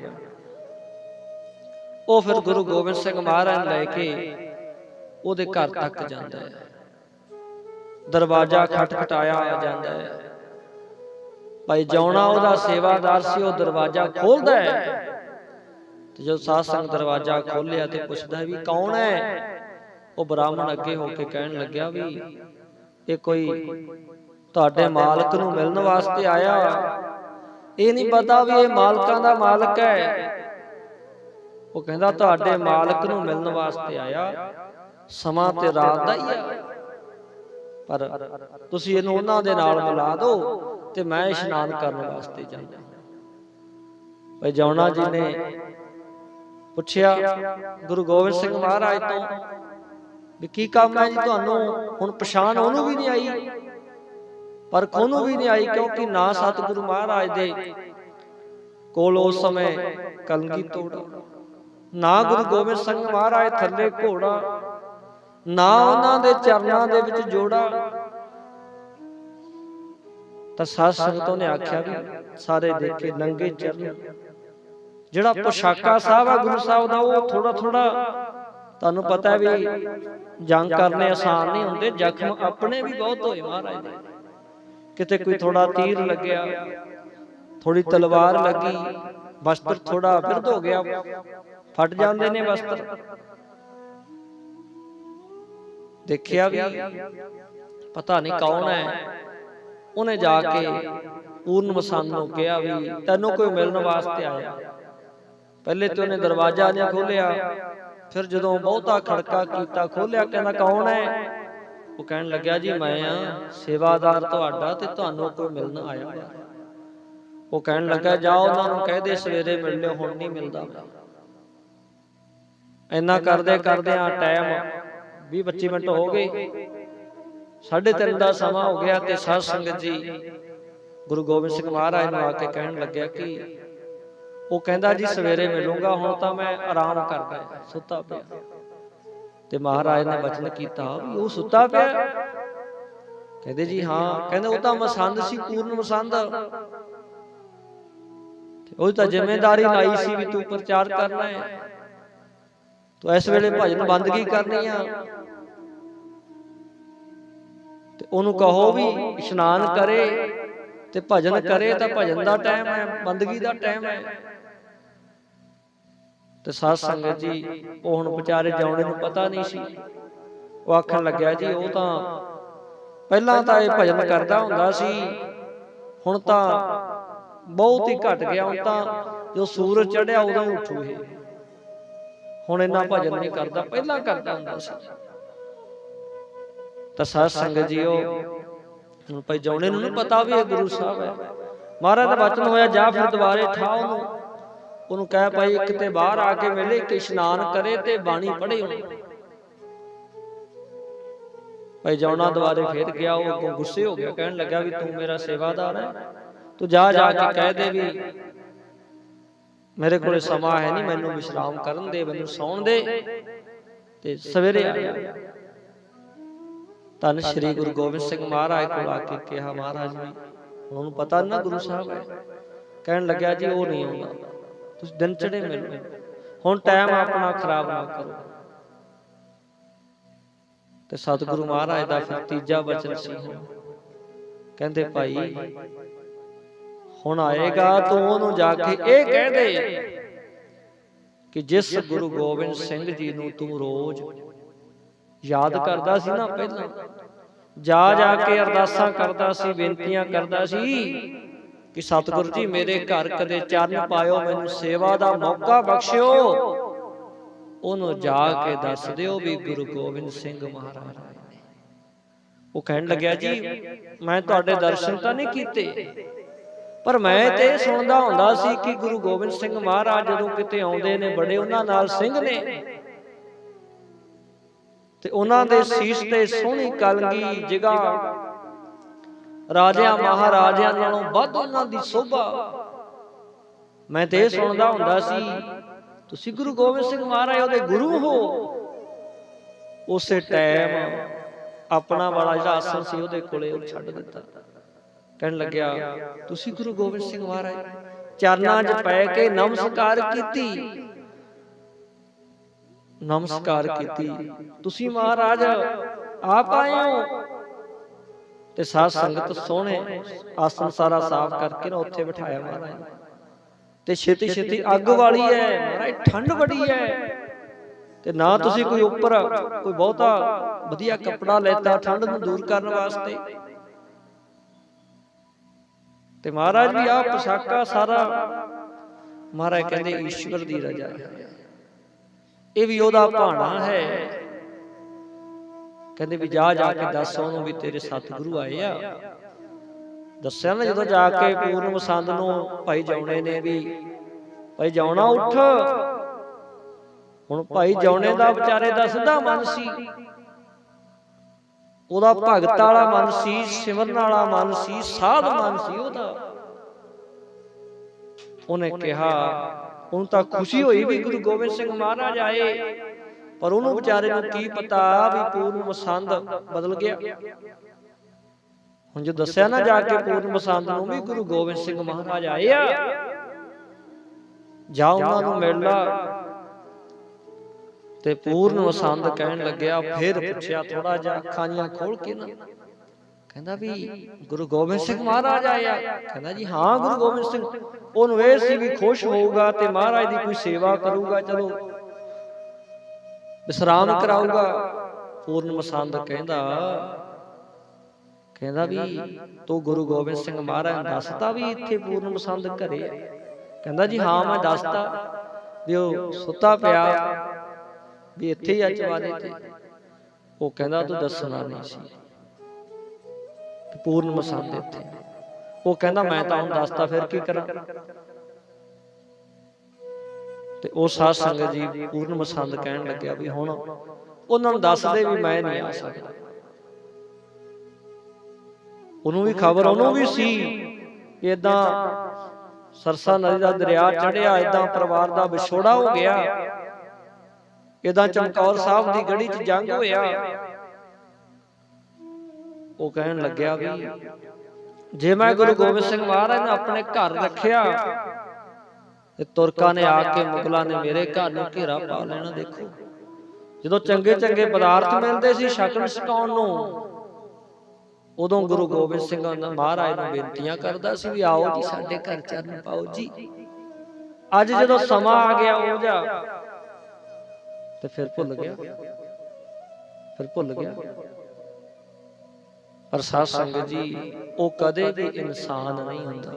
ਉਹ ਫਿਰ ਗੁਰੂ ਗੋਬਿੰਦ ਸਿੰਘ ਮਹਾਰਾਜ ਲੈ ਕੇ ਉਹਦੇ ਘਰ ਤੱਕ ਜਾਂਦਾ ਹੈ। ਦਰਵਾਜ਼ਾ ਖਟਖਟਾਇਆ ਜਾਂਦਾ ਹੈ। ਭਾਈ ਜੌਣਾ ਉਹਦਾ ਸੇਵਾਦਾਰ ਸੀ ਉਹ ਦਰਵਾਜ਼ਾ ਖੋਲਦਾ ਹੈ। ਤੇ ਜਦੋਂ ਸਾਧ ਸੰਗ ਦਰਵਾਜ਼ਾ ਖੋਲਿਆ ਤੇ ਪੁੱਛਦਾ ਵੀ ਕੌਣ ਹੈ? ਉਹ ਬ੍ਰਾਹਮਣ ਅੱਗੇ ਹੋ ਕੇ ਕਹਿਣ ਲੱਗਿਆ ਵੀ ਇਹ ਕੋਈ ਤੁਹਾਡੇ ਮਾਲਕ ਨੂੰ ਮਿਲਣ ਵਾਸਤੇ ਆਇਆ ਇਹ ਨਹੀਂ ਪਤਾ ਵੀ ਇਹ ਮਾਲਕਾਂ ਦਾ ਮਾਲਕ ਹੈ। ਉਹ ਕਹਿੰਦਾ ਤੁਹਾਡੇ ਮਾਲਕ ਨੂੰ ਮਿਲਣ ਵਾਸਤੇ ਆਇਆ। ਸਮਾਂ ਤੇ ਰਾਤ ਦਾ ਹੀ ਆ ਪਰ ਤੁਸੀਂ ਇਹਨੂੰ ਉਹਨਾਂ ਦੇ ਨਾਲ ਮਿਲਾ ਦਿਓ ਤੇ ਮੈਂ ਇਸ਼ਨਾਨ ਕਰਨ ਵਾਸਤੇ ਜਾਂਦਾ। ਭਾਈ ਜੌਣਾ ਜੀ ਨੇ ਪੁੱਛਿਆ ਗੁਰੂ ਗੋਬਿੰਦ ਸਿੰਘ ਮਹਾਰਾਜ ਤੋਂ ਵੀ ਕੀ ਕੰਮ ਹੈ ਜੀ ਤੁਹਾਨੂੰ? ਹੁਣ ਪਛਾਣ ਉਹਨੂੰ ਵੀ ਨਹੀਂ ਆਈ। ਪਰ ਕੋਨੂੰ ਵੀ ਨਹੀਂ ਆਈ ਕਿਉਂਕਿ ਨਾ ਸਤਿਗੁਰੂ ਮਹਾਰਾਜ ਦੇ ਕੋਲ ਉਸ ਸਮੇਂ ਕਲਗੀ ਤੋੜਾ। ਨਾ ਗੁਰੂ ਗੋਬਿੰਦ ਸਿੰਘ ਮਹਾਰਾਜ ਥੱਲੇ ਘੋੜਾ ਨਾ ਉਹਨਾਂ ਦੇ ਚਰਨਾਂ ਦੇ ਵਿੱਚ ਜੋੜਾ। ਤਾਂ ਸਾਧ ਸੰਗਤੋਂ ਨੇ ਆਖਿਆ ਵੀ ਸਾਰੇ ਦੇਖੇ ਨੰਗੇ ਚਰਨ। ਜਿਹੜਾ ਪੋਸ਼ਾਕਾ ਸਾਹਿਬ ਆ ਗੁਰੂ ਸਾਹਿਬ ਦਾ ਉਹ ਥੋੜਾ ਥੋੜਾ ਤੁਹਾਨੂੰ ਪਤਾ ਵੀ ਜੰਗ ਕਰਨੇ ਆਸਾਨ ਨਹੀਂ ਹੁੰਦੇ ਜ਼ਖਮ ਆਪਣੇ ਵੀ ਬਹੁਤ ਹੋਏ ਮਹਾਰਾਜ ਦੇ। ਕਿਤੇ ਕੋਈ ਥੋੜਾ ਤੀਰ ਲੱਗਿਆ ਥੋੜੀ ਤਲਵਾਰ ਲੱਗੀ ਵਸਤਰ ਥੋੜਾ ਬਿਰਧ ਹੋ ਗਿਆ। ਫਟ ਜਾਂਦੇ ਨੇ ਵਸਤਰ ਦੇਖਿਆ ਵੀ ਪਤਾ ਨਹੀਂ ਕੌਣ ਹੈ। ਉਹਨੇ ਜਾ ਕੇ ਪੂਰਨ ਮਸੰਦ ਨੂੰ ਕਿਹਾ ਵੀ ਤੈਨੂੰ ਕੋਈ ਮਿਲਣ ਵਾਸਤੇ ਆਇਆ। ਪਹਿਲੇ ਤੇ ਉਹਨੇ ਦਰਵਾਜ਼ਾ ਨਹੀਂ ਖੋਲਿਆ ਫਿਰ ਜਦੋਂ ਬਹੁਤਾ ਖੜਕਾ ਕੀਤਾ ਖੋਲਿਆ ਕਹਿੰਦਾ ਕੌਣ ਹੈ? ਉਹ ਕਹਿਣ ਲੱਗਿਆ, ਜੀ, ਮੈਂ ਆ, ਸੇਵਾਦਾਰ ਤੁਹਾਡਾ ਤੇ ਤੁਹਾਨੂੰ ਕੋਈ ਮਿਲਣ ਆਇਆ ਉਹ ਕਹਿਣ ਲੱਗਾ ਜਾਓ, ਉਹਨਾਂ ਨੂੰ ਕਹਿ ਦੇ, ਸਵੇਰੇ ਮਿਲ ਲਿਓ ਹੁਣ ਨਹੀਂ ਮਿਲਦਾ। ਇੰਨਾ ਕਰਦੇ ਕਰਦੇ ਆ ਟਾਈਮ 20 25 ਮਿੰਟ ਹੋ ਗਏ। ਸਾਢੇ ਤਿੰਨ ਦਾ ਸਮਾਂ ਹੋ ਗਿਆ ਤੇ ਸਾਧ ਸੰਗਤ ਜੀ ਗੁਰੂ ਗੋਬਿੰਦ ਸਿੰਘ ਮਹਾਰਾਜ ਨੂੰ ਆ ਕੇ ਕਹਿਣ ਲੱਗਿਆ ਕਿ ਉਹ ਕਹਿੰਦਾ, ਜੀ, ਸਵੇਰੇ ਮਿਲੂੰਗਾ, ਹੁਣ ਤਾਂ ਮੈਂ ਆਰਾਮ ਕਰਦਾ, ਸੁੱਤਾ ਪਿਆ। ਤੇ ਮਹਾਰਾਜ ਨੇ ਬਚਨ ਕੀਤਾ ਵੀ ਉਹ ਸੁੱਤਾ ਪਿਆ। ਕਹਿੰਦੇ ਜੀ ਹਾਂ ਕਹਿੰਦੇ ਉਹ ਤਾਂ ਮਸੰਦ ਸੀ ਪੂਰਨ ਮਸੰਦ। ਉਹ ਤਾਂ ਜ਼ਿੰਮੇਵਾਰੀ ਲਾਈ ਸੀ ਵੀ ਤੂੰ ਪ੍ਰਚਾਰ ਕਰਨਾ ਹੈ। ਤੂੰ ਇਸ ਵੇਲੇ ਭਜਨ ਬੰਦਗੀ ਕਰਨੀ ਆ? ਤੇ ਉਹਨੂੰ ਕਹੋ ਵੀ ਇਸ਼ਨਾਨ ਕਰੇ ਤੇ ਭਜਨ ਕਰੇ ਤਾਂ ਭਜਨ ਦਾ ਟਾਈਮ ਹੈ ਬੰਦਗੀ ਦਾ ਟਾਈਮ ਹੈ। ਤੇ ਸਾਧ ਸੰਗਤ ਜੀ, ਉਹ ਹੁਣ ਵਿਚਾਰੇ ਜਾਉਣੇ ਨੂੰ ਪਤਾ ਨਹੀਂ ਸੀ। ਉਹ ਆਖਣ ਲੱਗਿਆ ਜੀ, ਉਹ ਤਾਂ ਪਹਿਲਾਂ ਤਾਂ ਇਹ ਭਜਨ ਕਰਦਾ ਹੁੰਦਾ ਸੀ। ਹੁਣ ਤਾਂ ਬਹੁਤ ਹੀ ਘਟ ਗਿਆ, ਹੁਣ ਤਾਂ ਜੋ ਸੂਰਜ ਚੜਿਆ, ਉਦੋਂ ਹੀ ਉੱਠੂ ਇਹ। ਹੁਣ ਇੰਨਾ ਭਜਨ ਨਹੀਂ ਕਰਦਾ, ਪਹਿਲਾਂ ਕਰਦਾ ਹੁੰਦਾ ਸੀ। ਤਾਂ ਸਾਧ ਸੰਗਤ ਜੀਓ ਹੁਣ ਭਾਈ ਜਾਉਣੇ ਨੂੰ ਨਹੀਂ ਪਤਾ ਵੀ ਇਹ ਗੁਰੂ ਸਾਹਿਬ ਹੈ। ਮਹਾਰਾਜ ਦਾ ਬਚਨ ਹੋਇਆ, ਜਾ ਫਿਰ ਦੁਬਾਰੇ ਠਾ ਉਹਨੂੰ। ਉਹਨੂੰ ਕਹਿ ਭਾਈ ਕਿਤੇ ਬਾਹਰ ਆ ਕੇ ਮਿਲੇ ਕਿ ਇਸ਼ਨਾਨ ਕਰੇ ਤੇ ਬਾਣੀ ਪੜ੍ਹੇ ਹੁਣ ਭਾਈ ਜਾਉਣਾ ਦੁਬਾਰੇ ਫੇਰ ਗਿਆ, ਉਹ ਅੱਗੋਂ ਗੁੱਸੇ ਹੋ ਗਿਆ, ਕਹਿਣ ਲੱਗਾ ਵੀ ਤੂੰ ਮੇਰਾ ਸੇਵਾਦਾਰ ਹੈ। ਤੂੰ ਜਾ ਜਾ ਕੇ ਕਹਿ ਦੇ ਵੀ ਮੇਰੇ ਕੋਲੇ ਸਮਾਂ ਹੈ ਨਹੀਂ, ਮੈਨੂੰ ਵਿਸ਼ਰਾਮ ਕਰਨ ਦੇ, ਮੈਨੂੰ ਸੌਣ ਦੇ। ਤੇ ਸਵੇਰੇ ਆ ਜਾ ਧੰਨ ਸ਼੍ਰੀ ਗੁਰੂ ਗੋਬਿੰਦ ਸਿੰਘ ਮਹਾਰਾਜ ਕੋਲ ਆ ਕੇ ਕਿਹਾ, ਮਹਾਰਾਜ ਨੇ ਉਹਨੂੰ ਪਤਾ ਨਾ ਗੁਰੂ ਸਾਹਿਬ ਹੈ। ਕਹਿਣ ਲੱਗਿਆ ਜੀ, ਉਹ ਨਹੀਂ ਆਉਂਦਾ। ਤੁਸੀਂ ਦਿਨ ਚੜੇ ਮਿਲੋ ਹੁਣ ਟਾਈਮ ਆਪਣਾ ਖਰਾਬ ਨਾ ਕਰੋ। ਤੇ ਸਤਿਗੁਰੂ ਮਹਾਰਾਜ ਦਾ ਫਿਰ ਤੀਜਾ ਬਚਨ ਸੀ। ਕਹਿੰਦੇ ਭਾਈ ਹੁਣ ਆਏਗਾ ਤੂੰ ਉਹਨੂੰ ਜਾ ਕੇ ਇਹ ਕਹਿ ਦੇ ਕਿ ਜਿਸ ਗੁਰੂ ਗੋਬਿੰਦ ਸਿੰਘ ਜੀ ਨੂੰ ਤੂੰ ਰੋਜ਼ ਯਾਦ ਕਰਦਾ ਸੀ ਨਾ ਪਹਿਲਾਂ? ਜਾ ਜਾ ਕੇ ਅਰਦਾਸਾਂ ਕਰਦਾ ਸੀ ਬੇਨਤੀਆਂ ਕਰਦਾ ਸੀ। ਕਿ ਸਤਿਗੁਰ ਜੀ, ਮੇਰੇ ਘਰ ਕਦੇ ਚਰਨ ਪਾਇਓ, ਮੈਨੂੰ ਸੇਵਾ ਦਾ ਮੌਕਾ ਬਖਸ਼ਿਓ। ਉਹਨੂੰ ਜਾ ਕੇ ਦੱਸ ਦਿਓ ਵੀ ਗੁਰੂ ਗੋਬਿੰਦ ਸਿੰਘ ਮਹਾਰਾਜ ਨੇ। ਉਹ ਕਹਿਣ ਲੱਗਿਆ, ਜੀ, ਮੈਂ ਤੁਹਾਡੇ ਦਰਸ਼ਨ ਤਾਂ ਨਹੀਂ ਕੀਤੇ, ਪਰ ਮੈਂ ਤੇ ਇਹ ਸੁਣਦਾ ਹੁੰਦਾ ਸੀ ਕਿ ਗੁਰੂ ਗੋਬਿੰਦ ਸਿੰਘ ਮਹਾਰਾਜ ਜਦੋਂ ਕਿਤੇ ਆਉਂਦੇ ਨੇ, ਬੜੇ ਉਹਨਾਂ ਨਾਲ ਸਿੰਘ ਨੇ। ਤੇ ਉਹਨਾਂ ਦੇ ਸੀਸ ਤੇ ਸੋਹਣੀ ਕਲਗੀ ਜਗਾ ਰਾਜਿਆਂ ਮਹਾਰਾਜਿਆਂ ਨਾਲੋਂ ਵੱਧ ਉਹਨਾਂ ਦੀ ਸੋਭਾ। ਮੈਂ ਤੇ ਇਹ ਸੁਣਦਾ ਹੁੰਦਾ ਸੀ ਤੁਸੀਂ ਗੁਰੂ ਗੋਬਿੰਦ ਸਿੰਘ ਮਹਾਰਾਜ ਉਹਦੇ ਗੁਰੂ ਹੋ। ਉਸੇ ਟਾਈਮ ਆਪਣਾ ਵਾਲਾ ਜਿਹੜਾ ਆਸਣ ਸੀ ਉਹਦੇ ਕੋਲੇ ਉਹ ਛੱਡ ਦਿੱਤਾ। ਕਹਿਣ ਲੱਗਿਆ ਤੁਸੀਂ ਗੁਰੂ ਗੋਬਿੰਦ ਸਿੰਘ ਮਹਾਰਾਜ ਚਰਨਾਂ 'ਚ ਪੈ ਕੇ ਨਮਸਕਾਰ ਕੀਤੀ। ਨਮਸਕਾਰ ਕੀਤੀ। ਤੁਸੀਂ ਮਹਾਰਾਜ ਆਪ ਆਏ ਹੋ। ਤੇ ਸਾਧ ਸੰਗਤ ਸੋਹਣੇ ਆਸਨ ਸਾਰਾ ਸਾਫ਼ ਕਰਕੇ ਨਾ ਉੱਥੇ ਬਿਠਾਇਆ ਮਹਾਰਾਜ ਤੇ ਛੇਤੀ ਛੇਤੀ ਅੱਗ ਵਾਲੀ ਹੈ ਮਹਾਰਾਜ, ਠੰਡ ਬੜੀ ਹੈ ਤੇ ਨਾ ਤੁਸੀਂ ਕੋਈ ਉੱਪਰ, ਕੋਈ ਬਹੁਤਾ ਵਧੀਆ ਕੱਪੜਾ ਲੈਤਾ ਠੰਡ ਨੂੰ ਦੂਰ ਕਰਨ ਵਾਸਤੇ। ਤੇ ਮਹਾਰਾਜ ਵੀ ਆ ਪੋਸ਼ਾਕਾ ਸਾਰਾ, ਮਹਾਰਾਜ ਕਹਿੰਦੇ ਈਸ਼ਵਰ ਦੀ ਰਜਾ। ਹੈ ਇਹ ਵੀ ਉਹਦਾ ਭਾਣਾ ਹੈ। ਕਹਿੰਦੇ ਵੀ ਜਾ ਜਾ ਕੇ ਦੱਸ ਉਹਨੂੰ ਵੀ ਤੇਰੇ ਸਤਿਗੁਰੂ ਆਏ ਆ। ਦੱਸਿਆ ਨਾ ਜਦੋਂ ਜਾ ਕੇ ਪੂਰਨ ਮਸੰਦ ਨੂੰ ਭਾਈ ਜਾਉਣੇ ਨੇ ਵੀ, ਭਾਈ ਜਾਉਣਾ ਉੱਠ। ਹੁਣ ਭਾਈ ਜਾਉਣੇ ਦਾ ਵਿਚਾਰੇ ਦਾ ਸਿੱਧਾ ਮਨ ਸੀ। ਉਹਦਾ ਭਗਤ ਵਾਲਾ ਮਨ ਸੀ, ਸਿਮਰਨ ਵਾਲਾ ਮਨ ਸੀ, ਸਾਧ ਮਨ ਸੀ ਉਹਦਾ। ਉਹਨੇ ਕਿਹਾ, ਉਹਨੂੰ ਤਾਂ ਖੁਸ਼ੀ ਹੋਈ ਵੀ ਗੁਰੂ ਗੋਬਿੰਦ ਸਿੰਘ ਮਹਾਰਾਜ ਆਏ। ਪਰ ਉਹਨੂੰ ਵਿਚਾਰੇ ਨੂੰ ਕੀ ਪਤਾ ਵੀ ਪੂਰਨ ਮਸੰਦ ਬਦਲ ਗਿਆ। ਹੁਣ ਜੋ ਦੱਸਿਆ ਨਾ ਜਾ ਕੇ ਪੂਰਨ ਮਸੰਦ ਨੂੰ ਵੀ ਗੁਰੂ ਗੋਬਿੰਦ ਸਿੰਘ ਮਹਾਰਾਜ ਆਏ ਆ, ਜਾ ਉਹਨਾਂ ਨੂੰ ਮਿਲ ਲਾ ਤੇ ਪੂਰਨ ਵਸੰਤ ਕਹਿਣ ਲੱਗਿਆ, ਫਿਰ ਪੁੱਛਿਆ ਥੋੜਾ ਜਿਹਾ ਅੱਖਾਂ ਜੀਆਂ ਖੋਲ ਕੇ ਨਾ। ਕਹਿੰਦਾ ਵੀ ਗੁਰੂ ਗੋਬਿੰਦ ਸਿੰਘ ਮਹਾਰਾਜ ਆਇਆ ਕਹਿੰਦਾ ਜੀ, ਹਾਂ ਗੁਰੂ ਗੋਬਿੰਦ ਸਿੰਘ, ਉਹਨੂੰ ਇਹ ਸੀ ਵੀ ਖੁਸ਼ ਹੋਊਗਾ ਤੇ ਮਹਾਰਾਜ ਦੀ ਕੋਈ ਸੇਵਾ ਕਰੂਗਾ, ਚਲੋ ਵਿਸਰਾਮ ਕਰਾਊਗਾ। ਪੂਰਨ ਮਸੰਦ ਕਹਿੰਦਾ ਕਹਿੰਦਾ ਵੀ ਤੂੰ ਗੁਰੂ ਗੋਬਿੰਦ ਸਿੰਘ ਮਹਾਰਾਜ ਨੂੰ ਦੱਸਤਾ ਵੀ ਇੱਥੇ ਪੂਰਨ ਮਸੰਦ ਘਰੇ ਆ। ਕਹਿੰਦਾ ਜੀ ਹਾਂ ਮੈਂ ਦੱਸਤਾ ਵੀ ਉਹ ਸੁੱਤਾ ਪਿਆ ਵੀ ਇੱਥੇ ਹੀ ਆ ਚਵਾਦੇ ਤੇ। ਉਹ ਕਹਿੰਦਾ ਤੂੰ ਦੱਸਣਾ ਨਹੀਂ ਸੀ। ਪੂਰਨ ਮਸੰਦ ਇੱਥੇ ਉਹ ਕਹਿੰਦਾ ਮੈਂ ਤਾਂ ਹੁਣ ਦੱਸਤਾ ਫਿਰ ਕੀ ਕਰਾਂ? ਤੇ ਉਹ ਸਾਧ ਸੰਗਤ ਜੀ ਪੂਰਨ ਮਸੰਦ ਕਹਿਣ ਲੱਗਿਆ ਵੀ ਹੁਣ ਉਹਨਾਂ ਨੂੰ ਦੱਸ ਦੇ ਵੀ ਮੈਂ ਨਹੀਂ ਆ ਸਕਦਾ। ਉਹਨੂੰ ਵੀ ਖਬਰ ਉਹਨੂੰ ਵੀ ਸੀ ਕਿ ਇਦਾਂ ਸਰਸਾ ਨਦੀ ਦਾ ਦਰਿਆ ਚੜਿਆ ਇਦਾਂ ਪਰਿਵਾਰ ਦਾ ਵਿਛੋੜਾ ਹੋ ਗਿਆ। ਇਦਾਂ ਚਮਕੌਰ ਸਾਹਿਬ ਦੀ ਗੜੀ 'ਚ ਜੰਗ ਹੋਇਆ। ਉਹ ਕਹਿਣ ਲੱਗਿਆ ਵੀ ਜੇ ਮੈਂ ਗੁਰੂ ਗੋਬਿੰਦ ਸਿੰਘ ਮਹਾਰਾਜ ਨੂੰ ਆਪਣੇ ਘਰ ਰੱਖਿਆ ਤੇ ਤੁਰਕਾਂ ਨੇ ਆ ਕੇ ਮੁਗਲਾਂ ਨੇ ਮੇਰੇ ਘਰ ਨੂੰ ਘੇਰਾ ਪਾ ਲੈਣਾ ਦੇਖੋ। ਜਦੋਂ ਚੰਗੇ ਚੰਗੇ ਪਦਾਰਥ ਮਿਲਦੇ ਸੀ ਛਕਣ ਛਕਾਉਣ ਨੂੰ ਉਦੋਂ ਗੁਰੂ ਗੋਬਿੰਦ ਸਿੰਘ ਮਹਾਰਾਜ ਨੂੰ ਬੇਨਤੀਆਂ ਕਰਦਾ ਸੀ ਵੀ ਆਓ ਜੀ ਸਾਡੇ ਘਰ ਚਰਨ ਪਾਓ ਜੀ। ਅੱਜ ਜਦੋਂ ਸਮਾਂ ਆ ਗਿਆ ਉਹ ਜਾ ਤੇ ਫਿਰ ਭੁੱਲ ਗਿਆ। ਫਿਰ ਭੁੱਲ ਗਿਆ। ਪਰ ਸਾਧ ਸੰਗਤ ਜੀ ਉਹ ਕਦੇ ਵੀ ਇਨਸਾਨ ਨਹੀਂ ਹੁੰਦਾ।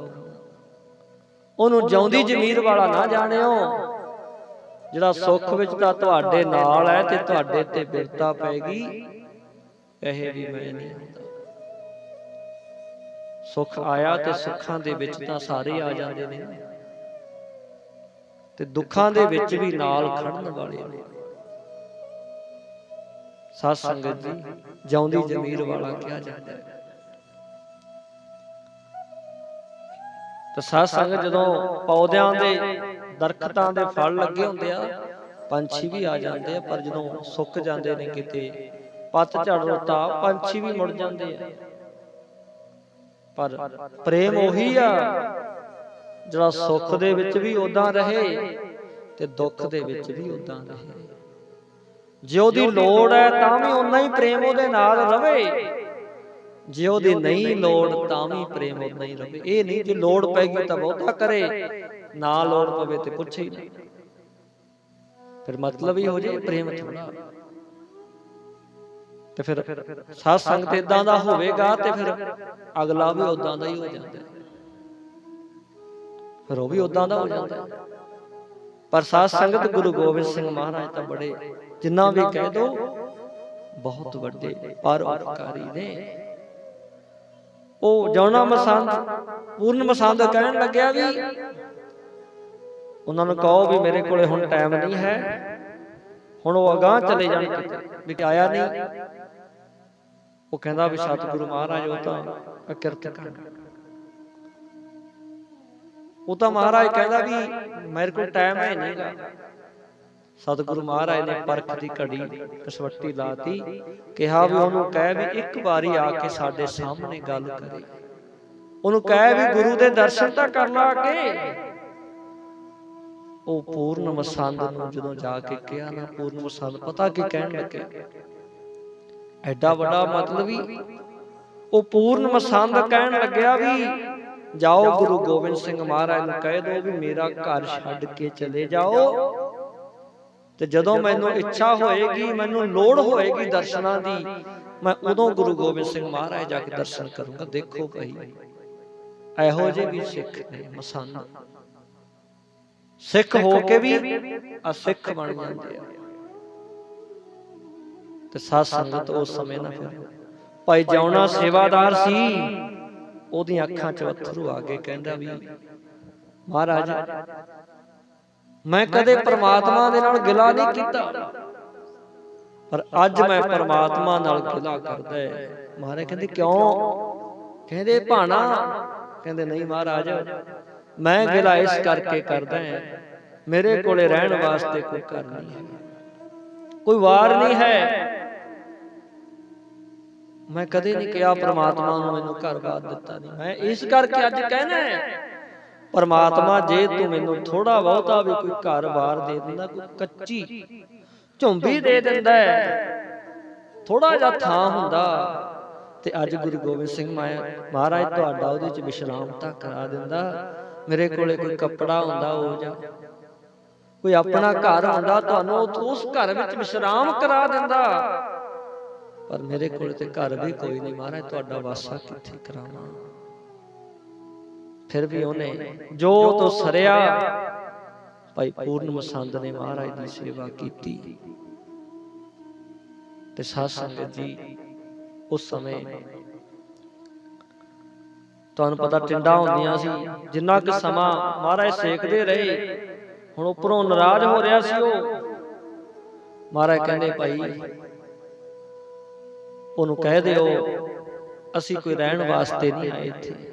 ਉਹਨੂੰ ਜਿਉਂਦੀ ਜ਼ਮੀਰ ਵਾਲਾ ਨਾ ਜਾਣਿਓ। ਜਿਹੜਾ ਸੁੱਖ ਵਿੱਚ ਤਾਂ ਤੁਹਾਡੇ ਨਾਲ ਹੈ ਤੇ ਤੁਹਾਡੇ ਤੇ ਬਿਰਤਾ ਪੈਗੀ ਇਹ ਵੀ ਮੈਂ ਨਹੀਂ ਹੁੰਦਾ। ਸੁੱਖ ਆਇਆ ਤੇ ਸੁੱਖਾਂ ਦੇ ਵਿੱਚ ਤਾਂ ਸਾਰੇ ਆ ਜਾਂਦੇ ਨੇ। ਤੇ ਦੁੱਖਾਂ ਦੇ ਵਿੱਚ ਵੀ ਨਾਲ ਖੜਨ ਵਾਲੇ ਨੇ। ਸਾਧ ਸੰਗਤ ਜੀ ਜਿਉਂਦੀ ਜ਼ਮੀਰ ਵਾਲਾ ਕਿਹਾ ਜਾਂਦਾ ਹੈ। ਤਾਂ ਸਾਧ ਸੰਗਤ ਜਦੋਂ ਪੌਦਿਆਂ ਦੇ ਦਰਖਤਾਂ ਦੇ ਫਲ ਲੱਗੇ ਹੁੰਦੇ ਆ ਪੰਛੀ ਵੀ ਆ ਜਾਂਦੇ ਆ ਪਰ ਜਦੋਂ ਸੁੱਕ ਜਾਂਦੇ ਨੇ ਕਿਤੇ ਪੱਤ ਝੜ ਰੁੱਤਾ ਪੰਛੀ ਵੀ ਮੁੜ ਜਾਂਦੇ ਆ। ਪਰ ਪ੍ਰੇਮ ਉਹੀ ਆ ਜਿਹੜਾ ਸੁੱਖ ਦੇ ਵਿੱਚ ਵੀ ਉਦਾਂ ਰਹੇ ਤੇ ਦੁੱਖ ਦੇ ਵਿੱਚ ਵੀ ਉਦਾਂ ਰਹੇ। ਜੇ ਉਹਦੀ ਲੋੜ ਹੈ ਤਾਂ ਵੀ ਉਨਾ ਹੀ ਪ੍ਰੇਮ ਉਹਦੇ ਨਾਲ ਰਵੇ। ਜੇ ਉਹਦੀ ਨਹੀਂ ਲੋੜ ਤਾਂ ਵੀ ਪ੍ਰੇਮ ਉਨਾ ਹੀ ਰਵੇ ਇਹ ਨਹੀਂ ਜੇ ਲੋੜ ਪੈਗੀ ਤਾਂ ਬਹੁਤਾ ਕਰੇ। ਨਾ ਲੋੜ ਪਵੇ ਤੇ ਪੁੱਛੇ ਹੀ ਨਹੀਂ ਫਿਰ ਮਤਲਬ ਹੀ ਹੋ ਜੇ ਪ੍ਰੇਮ ਥੋੜਾ ਤੇ ਫਿਰ ਸਾਧ ਸੰਗਤ ਇਦਾਂ ਦਾ ਹੋਵੇਗਾ ਤੇ ਫਿਰ ਅਗਲਾ ਵੀ ਉਦਾਂ ਦਾ ਹੀ ਹੋ ਜਾਂਦਾ। ਫਿਰ ਉਹ ਵੀ ਉਦਾਂ ਦਾ ਹੋ ਜਾਂਦਾ। ਪਰ ਸਾਧ ਸੰਗਤ ਗੁਰੂ ਗੋਬਿੰਦ ਸਿੰਘ ਮਹਾਰਾਜ ਤਾਂ ਬੜੇ ਜਿੰਨਾ ਵੀ ਕਹਿ ਦੋ ਬਹੁਤ ਵੱਡੇ ਪਰਉਪਕਾਰੀ ਨੇ। ਉਹ ਜਉਣਾ ਮਸੰਦ ਪੂਰਨ ਮਸੰਦ ਕਹਿਣ ਲੱਗਿਆ ਵੀ ਉਹਨਾਂ ਨੂੰ ਕਹੋ ਵੀ ਮੇਰੇ ਕੋਲੇ ਹੁਣ ਟਾਈਮ ਨਹੀਂ ਹੈ। ਹੁਣ ਉਹ ਅਗਾਹ ਚਲੇ ਜਾਣ। ਵੀ ਆਇਆ ਨਹੀਂ। ਉਹ ਕਹਿੰਦਾ ਵੀ ਸਤਿਗੁਰੂ ਮਹਾਰਾਜ ਉਹ ਤਾਂ ਅਕਿਰਤ ਕਰਨ। ਉਹ ਤਾਂ ਮਹਾਰਾਜ ਕਹਿੰਦਾ ਵੀ ਮੇਰੇ ਕੋਲ ਟਾਈਮ ਹੈ ਨਹੀਂਗਾ ਸਤਿਗੁਰੂ ਮਹਾਰਾਜ ਨੇ ਪਰਖ ਦੀ ਘੜੀ ਕਸਵੱਟੀ ਲਾਤੀ ਕਿਹਾ ਵੀ ਉਹਨੂੰ ਕਹਿ ਵੀ ਇੱਕ ਵਾਰੀ ਆ ਕੇ ਸਾਡੇ ਸਾਹਮਣੇ ਗੱਲ ਕਰੇ। ਉਹਨੂੰ ਕਹਿ ਵੀ ਗੁਰੂ ਦੇ ਦਰਸ਼ਨ ਤਾਂ ਕਰ ਲਾ ਕੇ ਉਹ ਪੂਰਨ ਮਸੰਦ ਨੂੰ ਜਦੋਂ ਜਾ ਕੇ ਕਿਹਾ ਨਾ ਪੂਰਨ ਮਸੰਦ ਪਤਾ ਕੀ ਕਹਿਣ ਲੱਗੇ? ਐਡਾ ਵੱਡਾ ਮਤਲਬ ਉਹ ਪੂਰਨ ਮਸੰਦ ਕਹਿਣ ਲੱਗਿਆ ਵੀ ਜਾਓ ਗੁਰੂ ਗੋਬਿੰਦ ਸਿੰਘ ਮਹਾਰਾਜ ਨੂੰ ਕਹਿ ਦਿਓ ਵੀ ਮੇਰਾ ਘਰ ਛੱਡ ਕੇ ਚਲੇ ਜਾਓ। ਤੇ ਜਦੋਂ ਮੈਨੂੰ ਇੱਛਾ ਹੋਏਗੀ ਮੈਨੂੰ ਲੋੜ ਹੋਏਗੀ ਦਰਸ਼ਨਾਂ ਦੀ ਮੈਂ ਉਦੋਂ ਗੁਰੂ ਗੋਬਿੰਦ ਸਿੰਘ ਮਹਾਰਾਜ ਜਾ ਕੇ ਦਰਸ਼ਨ ਕਰੂੰਗਾ। ਦੇਖੋ ਭਾਈ ਇਹੋ ਜਿਹੇ ਵੀ ਸਿੱਖ ਨੇ ਮਸੰਦ। ਸਿੱਖ ਹੋ ਕੇ ਵੀ ਅਸਿੱਖ ਬਣ ਜਾਂਦੇ ਆ। ਤੇ ਸਾਧ ਸੰਗਤ ਉਸ ਸਮੇਂ ਨਾ ਫਿਰ। ਭਾਈ ਜਾਉਣਾ ਸੇਵਾਦਾਰ ਸੀ ਉਹਦੀਆਂ ਅੱਖਾਂ 'ਚ ਅਥਰੂ ਆ ਗਏ ਕਹਿੰਦਾ ਵੀ ਮਹਾਰਾਜ ਮੈਂ ਕਦੇ ਪ੍ਰਮਾਤਮਾ ਦੇ ਨਾਲ ਗਿਲਾ ਨਹੀਂ ਕੀਤਾ। ਪਰ ਅੱਜ ਮੈਂ ਪ੍ਰਮਾਤਮਾ ਨਾਲ ਗਿਲਾ ਕਰਦਾ ਹੈ। ਮਹਾਰਾਜ ਕਹਿੰਦੇ ਕਿਉਂ? ਕਹਿੰਦੇ ਭਾਣਾ। ਕਹਿੰਦੇ ਨਹੀਂ ਮਹਾਰਾਜ ਮੈਂ ਗਿਲਾ ਇਸ ਕਰਕੇ ਕਰਦਾ ਹਾਂ। ਮੇਰੇ ਕੋਲੇ ਰਹਿਣ ਵਾਸਤੇ ਕੋਈ ਘਰ ਨਹੀਂ ਹੈ ਕੋਈ ਵਾਰ ਨਹੀਂ ਹੈ। ਮੈਂ ਕਦੇ ਨਹੀਂ ਕਿਹਾ ਪ੍ਰਮਾਤਮਾ ਨੂੰ ਮੈਨੂੰ ਘਰ-ਬਾਰ ਦਿੱਤਾ ਨਹੀਂ। ਮੈਂ ਇਸ ਕਰਕੇ ਅੱਜ ਕਹਿਣਾ ਹੈ। ਪਰਮਾਤਮਾ ਜੇ ਤੂੰ ਮੈਨੂੰ ਥੋੜਾ ਬਹੁਤਾ ਵੀ ਕੋਈ ਘਰ-ਬਾਰ ਦੇ ਦਿੰਦਾ ਕੋਈ ਕੱਚੀ ਝੁੰਬੀ ਦੇ ਦਿੰਦਾ ਥੋੜਾ ਜਿਹਾ ਥਾਂ ਹੁੰਦਾ। ਤੇ ਅੱਜ ਗੁਰੂ ਗੋਬਿੰਦ ਸਿੰਘ ਮਾਇਆ ਮਹਾਰਾਜ ਤੁਹਾਡਾ ਉਹਦੇ ਚ ਵਿਸ਼ਰਾਮ ਤਾਂ ਕਰਾ ਦਿੰਦਾ। ਮੇਰੇ ਕੋਲੇ ਕੋਈ ਕੱਪੜਾ ਹੁੰਦਾ ਉਹ ਜਾਂ ਕੋਈ ਆਪਣਾ ਘਰ ਹੁੰਦਾ ਤੁਹਾਨੂੰ ਉਸ ਘਰ ਵਿੱਚ ਵਿਸ਼ਰਾਮ ਕਰਾ ਦਿੰਦਾ। ਪਰ ਮੇਰੇ ਕੋਲ ਤੇ ਘਰ ਵੀ ਕੋਈ ਨਹੀਂ ਮਹਾਰਾਜ ਤੁਹਾਡਾ ਵਾਸਾ ਕਿੱਥੇ ਕਰਾਵਾਂ? ਫਿਰ ਵੀ ਉਹਨੇ ਜੋ ਤੋਂ ਸਰਿਆ ਭਾਈ ਪੂਰਨ ਮਸੰਦ ਨੇ ਮਹਾਰਾਜ ਦੀ ਸੇਵਾ ਕੀਤੀ। ਤੇ ਸਾਧ ਸੰਗਤ ਜੀ ਉਸ ਸਮੇਂ ਤੁਹਾਨੂੰ ਪਤਾ ਟਿੰਡਾ ਹੁੰਦੀਆਂ ਸੀ ਜਿੰਨਾ ਕਿ ਸਮਾਂ ਮਹਾਰਾਜ ਸੇਕਦੇ ਰਹੇ ਹੁਣ ਉੱਪਰੋਂ ਨਾਰਾਜ਼ ਹੋ ਰਿਹਾ ਸੀ ਉਹ। ਮਹਾਰਾਜ ਕਹਿੰਦੇ ਭਾਈ ਉਹਨੂੰ ਕਹਿ ਦਿਓ ਅਸੀਂ ਕੋਈ ਰਹਿਣ ਵਾਸਤੇ ਨਹੀਂ ਆਏ ਇੱਥੇ।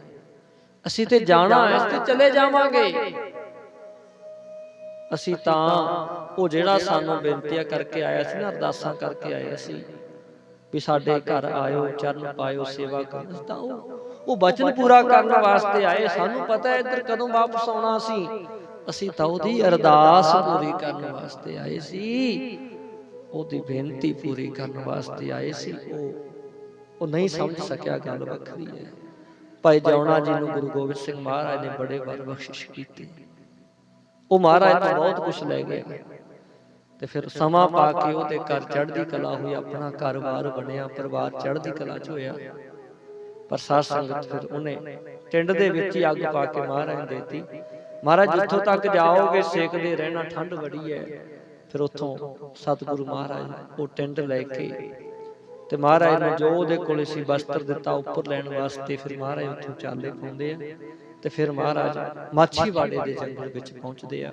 ਅਸੀਂ ਤੇ ਜਾਣਾ ਹੈ। ਤੇ ਚਲੇ ਜਾਵਾਂਗੇ। ਅਸੀਂ ਤਾਂ ਉਹ ਜਿਹੜਾ ਸਾਨੂੰ ਬੇਨਤੀਆਂ ਕਰਕੇ ਆਇਆ ਸੀ ਨਾ ਅਰਦਾਸਾਂ ਕਰਕੇ ਆਇਆ ਸੀ ਵੀ ਸਾਡੇ ਘਰ ਆਇਓ ਚਰਨ ਪਾਇਓ ਸੇਵਾ ਕਰੋ। ਤਾਂ ਉਹ ਉਹ ਬਚਨ ਪੂਰਾ ਕਰਨ ਵਾਸਤੇ ਆਏ। ਸਾਨੂੰ ਪਤਾ ਹੈ ਇੱਧਰ ਕਦੋਂ ਵਾਪਸ ਆਉਣਾ ਸੀ। ਅਸੀਂ ਤਾਂ ਉਹਦੀ ਅਰਦਾਸ ਪੂਰੀ ਕਰਨ ਵਾਸਤੇ ਆਏ ਸੀ। ਉਹਦੀ ਬੇਨਤੀ ਪੂਰੀ ਕਰਨ ਵਾਸਤੇ ਆਏ ਸੀ। ਉਹ ਉਹ ਨਹੀਂ ਸਮਝ ਸਕਿਆ ਗੱਲ ਵੱਖਰੀ ਹੈ। ਭਾਈ ਜੌਣਾ ਜੀ ਨੂੰ ਗੁਰੂ ਗੋਬਿੰਦ ਸਿੰਘ ਮਹਾਰਾਜ ਨੇ ਬੜੇ ਵਰ ਬਖਸ਼ਿਸ਼ ਕੀਤੀ। ਉਹ ਮਹਾਰਾਜ ਤੋਂ ਬਹੁਤ ਕੁਝ ਲੈ ਗਿਆ ਤੇ ਫਿਰ ਸਮਾਂ ਪਾ ਕੇ ਉਹਦੇ ਘਰ ਚੜ੍ਹਦੀ ਕਲਾ ਹੋਈ ਆਪਣਾ ਘਰ-ਬਾਰ ਬਣਿਆ ਪਰਿਵਾਰ ਚੜ੍ਹਦੀ ਕਲਾ 'ਚ ਹੋਇਆ। ਪਰ ਸਾਧ ਸੰਗਤ ਫਿਰ ਉਹਨੇ ਟਿੰਡ ਦੇ ਵਿੱਚ ਹੀ ਅੱਗ ਪਾ ਕੇ ਮਹਾਰਾਜ ਦੇਤੀ। ਮਹਾਰਾਜ ਜਿੱਥੋਂ ਤੱਕ ਜਾਓਗੇ ਸੇਕਦੇ ਰਹਿਣਾ ਠੰਡ ਬੜੀ ਹੈ। ਫਿਰ ਉੱਥੋਂ ਸਤਿਗੁਰੂ ਮਹਾਰਾਜ ਉਹ ਟਿੰਡ ਲੈ ਕੇ ਤੇ ਮਹਾਰਾਜ ਨੇ ਜੋ ਉਹਦੇ ਕੋਲੇ ਸੀ ਵਸਤਰ ਦਿੱਤਾ ਉੱਪਰ ਲੈਣ ਵਾਸਤੇ ਫਿਰ ਮਹਾਰਾਜ ਉੱਥੋਂ ਚਾਲੇ ਪਾਉਂਦੇ ਆ ਤੇ ਫਿਰ ਮਹਾਰਾਜ ਮਾਛੀਵਾੜੇ ਦੇ ਜੰਗਲ ਵਿੱਚ ਪਹੁੰਚਦੇ ਆ।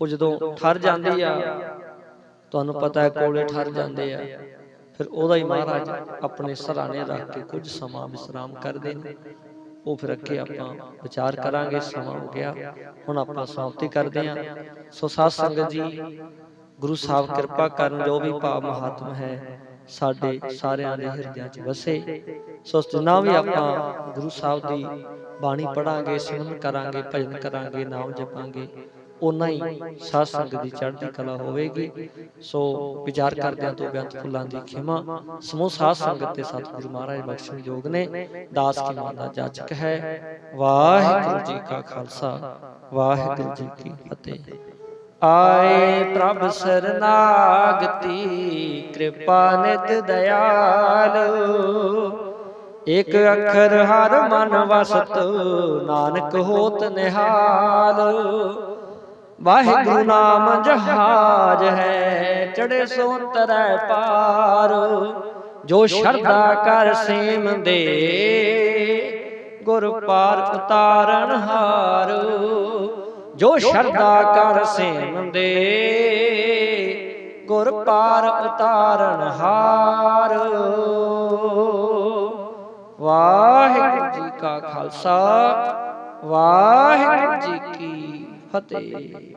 ਉਹ ਜਦੋਂ ਠਰ ਜਾਂਦੀ ਆ ਤੁਹਾਨੂੰ ਪਤਾ ਹੈ ਕੋਲੇ ਠਰ ਜਾਂਦੇ ਆ। ਫਿਰ ਉਹਦਾ ਹੀ ਮਹਾਰਾਜ ਆਪਣੇ ਸਰਾਣੇ ਰੱਖ ਕੇ ਕੁਝ ਸਮਾਂ ਵਿਸਰਾਮ ਕਰਦੇ ਨੇ। ਉਹ ਫਿਰ ਅੱਗੇ ਆਪਾਂ ਵਿਚਾਰ ਕਰਾਂਗੇ ਸਮਾਂ ਹੋ ਗਿਆ। ਹੁਣ ਆਪਾਂ ਸਮਾਪਤੀ ਕਰਦੇ ਹਾਂ। ਸੋ ਸਾਧ ਸੰਗਤ ਜੀ ਗੁਰੂ ਸਾਹਿਬ ਕਿਰਪਾ ਕਰਨ ਜੋ ਵੀ ਭਾਵ ਮਹਾਤਮ ਹੈ ਸਾਡੇ ਸਾਰਿਆਂ ਦੇ ਹਿਰਦਿਆਂ 'ਚ ਵਸੇ। ਸੋ ਜਿੰਨਾ ਵੀ ਆਪਾਂ ਗੁਰੂ ਸਾਹਿਬ ਦੀ ਬਾਣੀ ਪੜਾਂਗੇ ਸਿਮਰਨ ਕਰਾਂਗੇ ਭਜਨ ਕਰਾਂਗੇ ਨਾਮ ਜਪਾਂਗੇ। ਉਨਾ ਹੀ ਸਾਧ ਸੰਗਤ ਦੀ ਚੜ੍ਹਦੀ ਕਲਾ ਹੋਵੇਗੀ। ਸੋ ਵਿਚਾਰ ਕਰਦਿਆਂ ਤੋਂ ਬੇਅੰਤ ਫੁੱਲਾਂ ਦੀ ਖਿਮਾ। ਸਮੂਹ ਸਾਧ ਸੰਗਤ ਤੇ ਸਤਿਗੁਰੂ ਮਹਾਰਾਜ ਬਖਸ਼ਣ ਯੋਗ ਨੇ। ਦਾਸ ਕੀ ਮਾਂ ਦਾ ਜਾਚਕ ਹੈ। ਵਾਹਿਗੁਰੂ ਜੀ ਕਾ ਖਾਲਸਾ। ਵਾਹਿਗੁਰੂ ਜੀ ਕੀ ਫਤਿਹ। ਆਏ ਪ੍ਰਭ ਸਰਨਾਗਤੀ ਕਿਰਪਾ ਨਿਤ ਦਇਆਲ। ਇਕ ਅੱਖਰ ਹਰ ਮਨ ਵਸਤ ਨਾਨਕ ਹੋਤ ਨਿਹਾਲ। ਵਾਹਿਗੁਰੂ ਨਾਮ ਜਹਾਜ ਹੈ ਚੜੇ ਸੋ ਤਰੈ ਪਾਰ। ਜੋ ਸ਼ਰਧਾ ਕਰ ਸੇਮ ਦੇ ਗੁਰ ਪਾਰ ਉਤਾਰਨ ਹਾਰ। ਜੋ ਸ਼ਰਧਾ ਕਰ ਸੇਮਦੇ ਗੁਰ ਪਾਰ ਉਤਾਰਨ ਹਾਰ। ਵਾਹਿਗੁਰੂ ਜੀ ਕਾ ਖਾਲਸਾ, ਵਾਹਿਗੁਰੂ ਜੀ ਕੀ ਫਤਿਹ।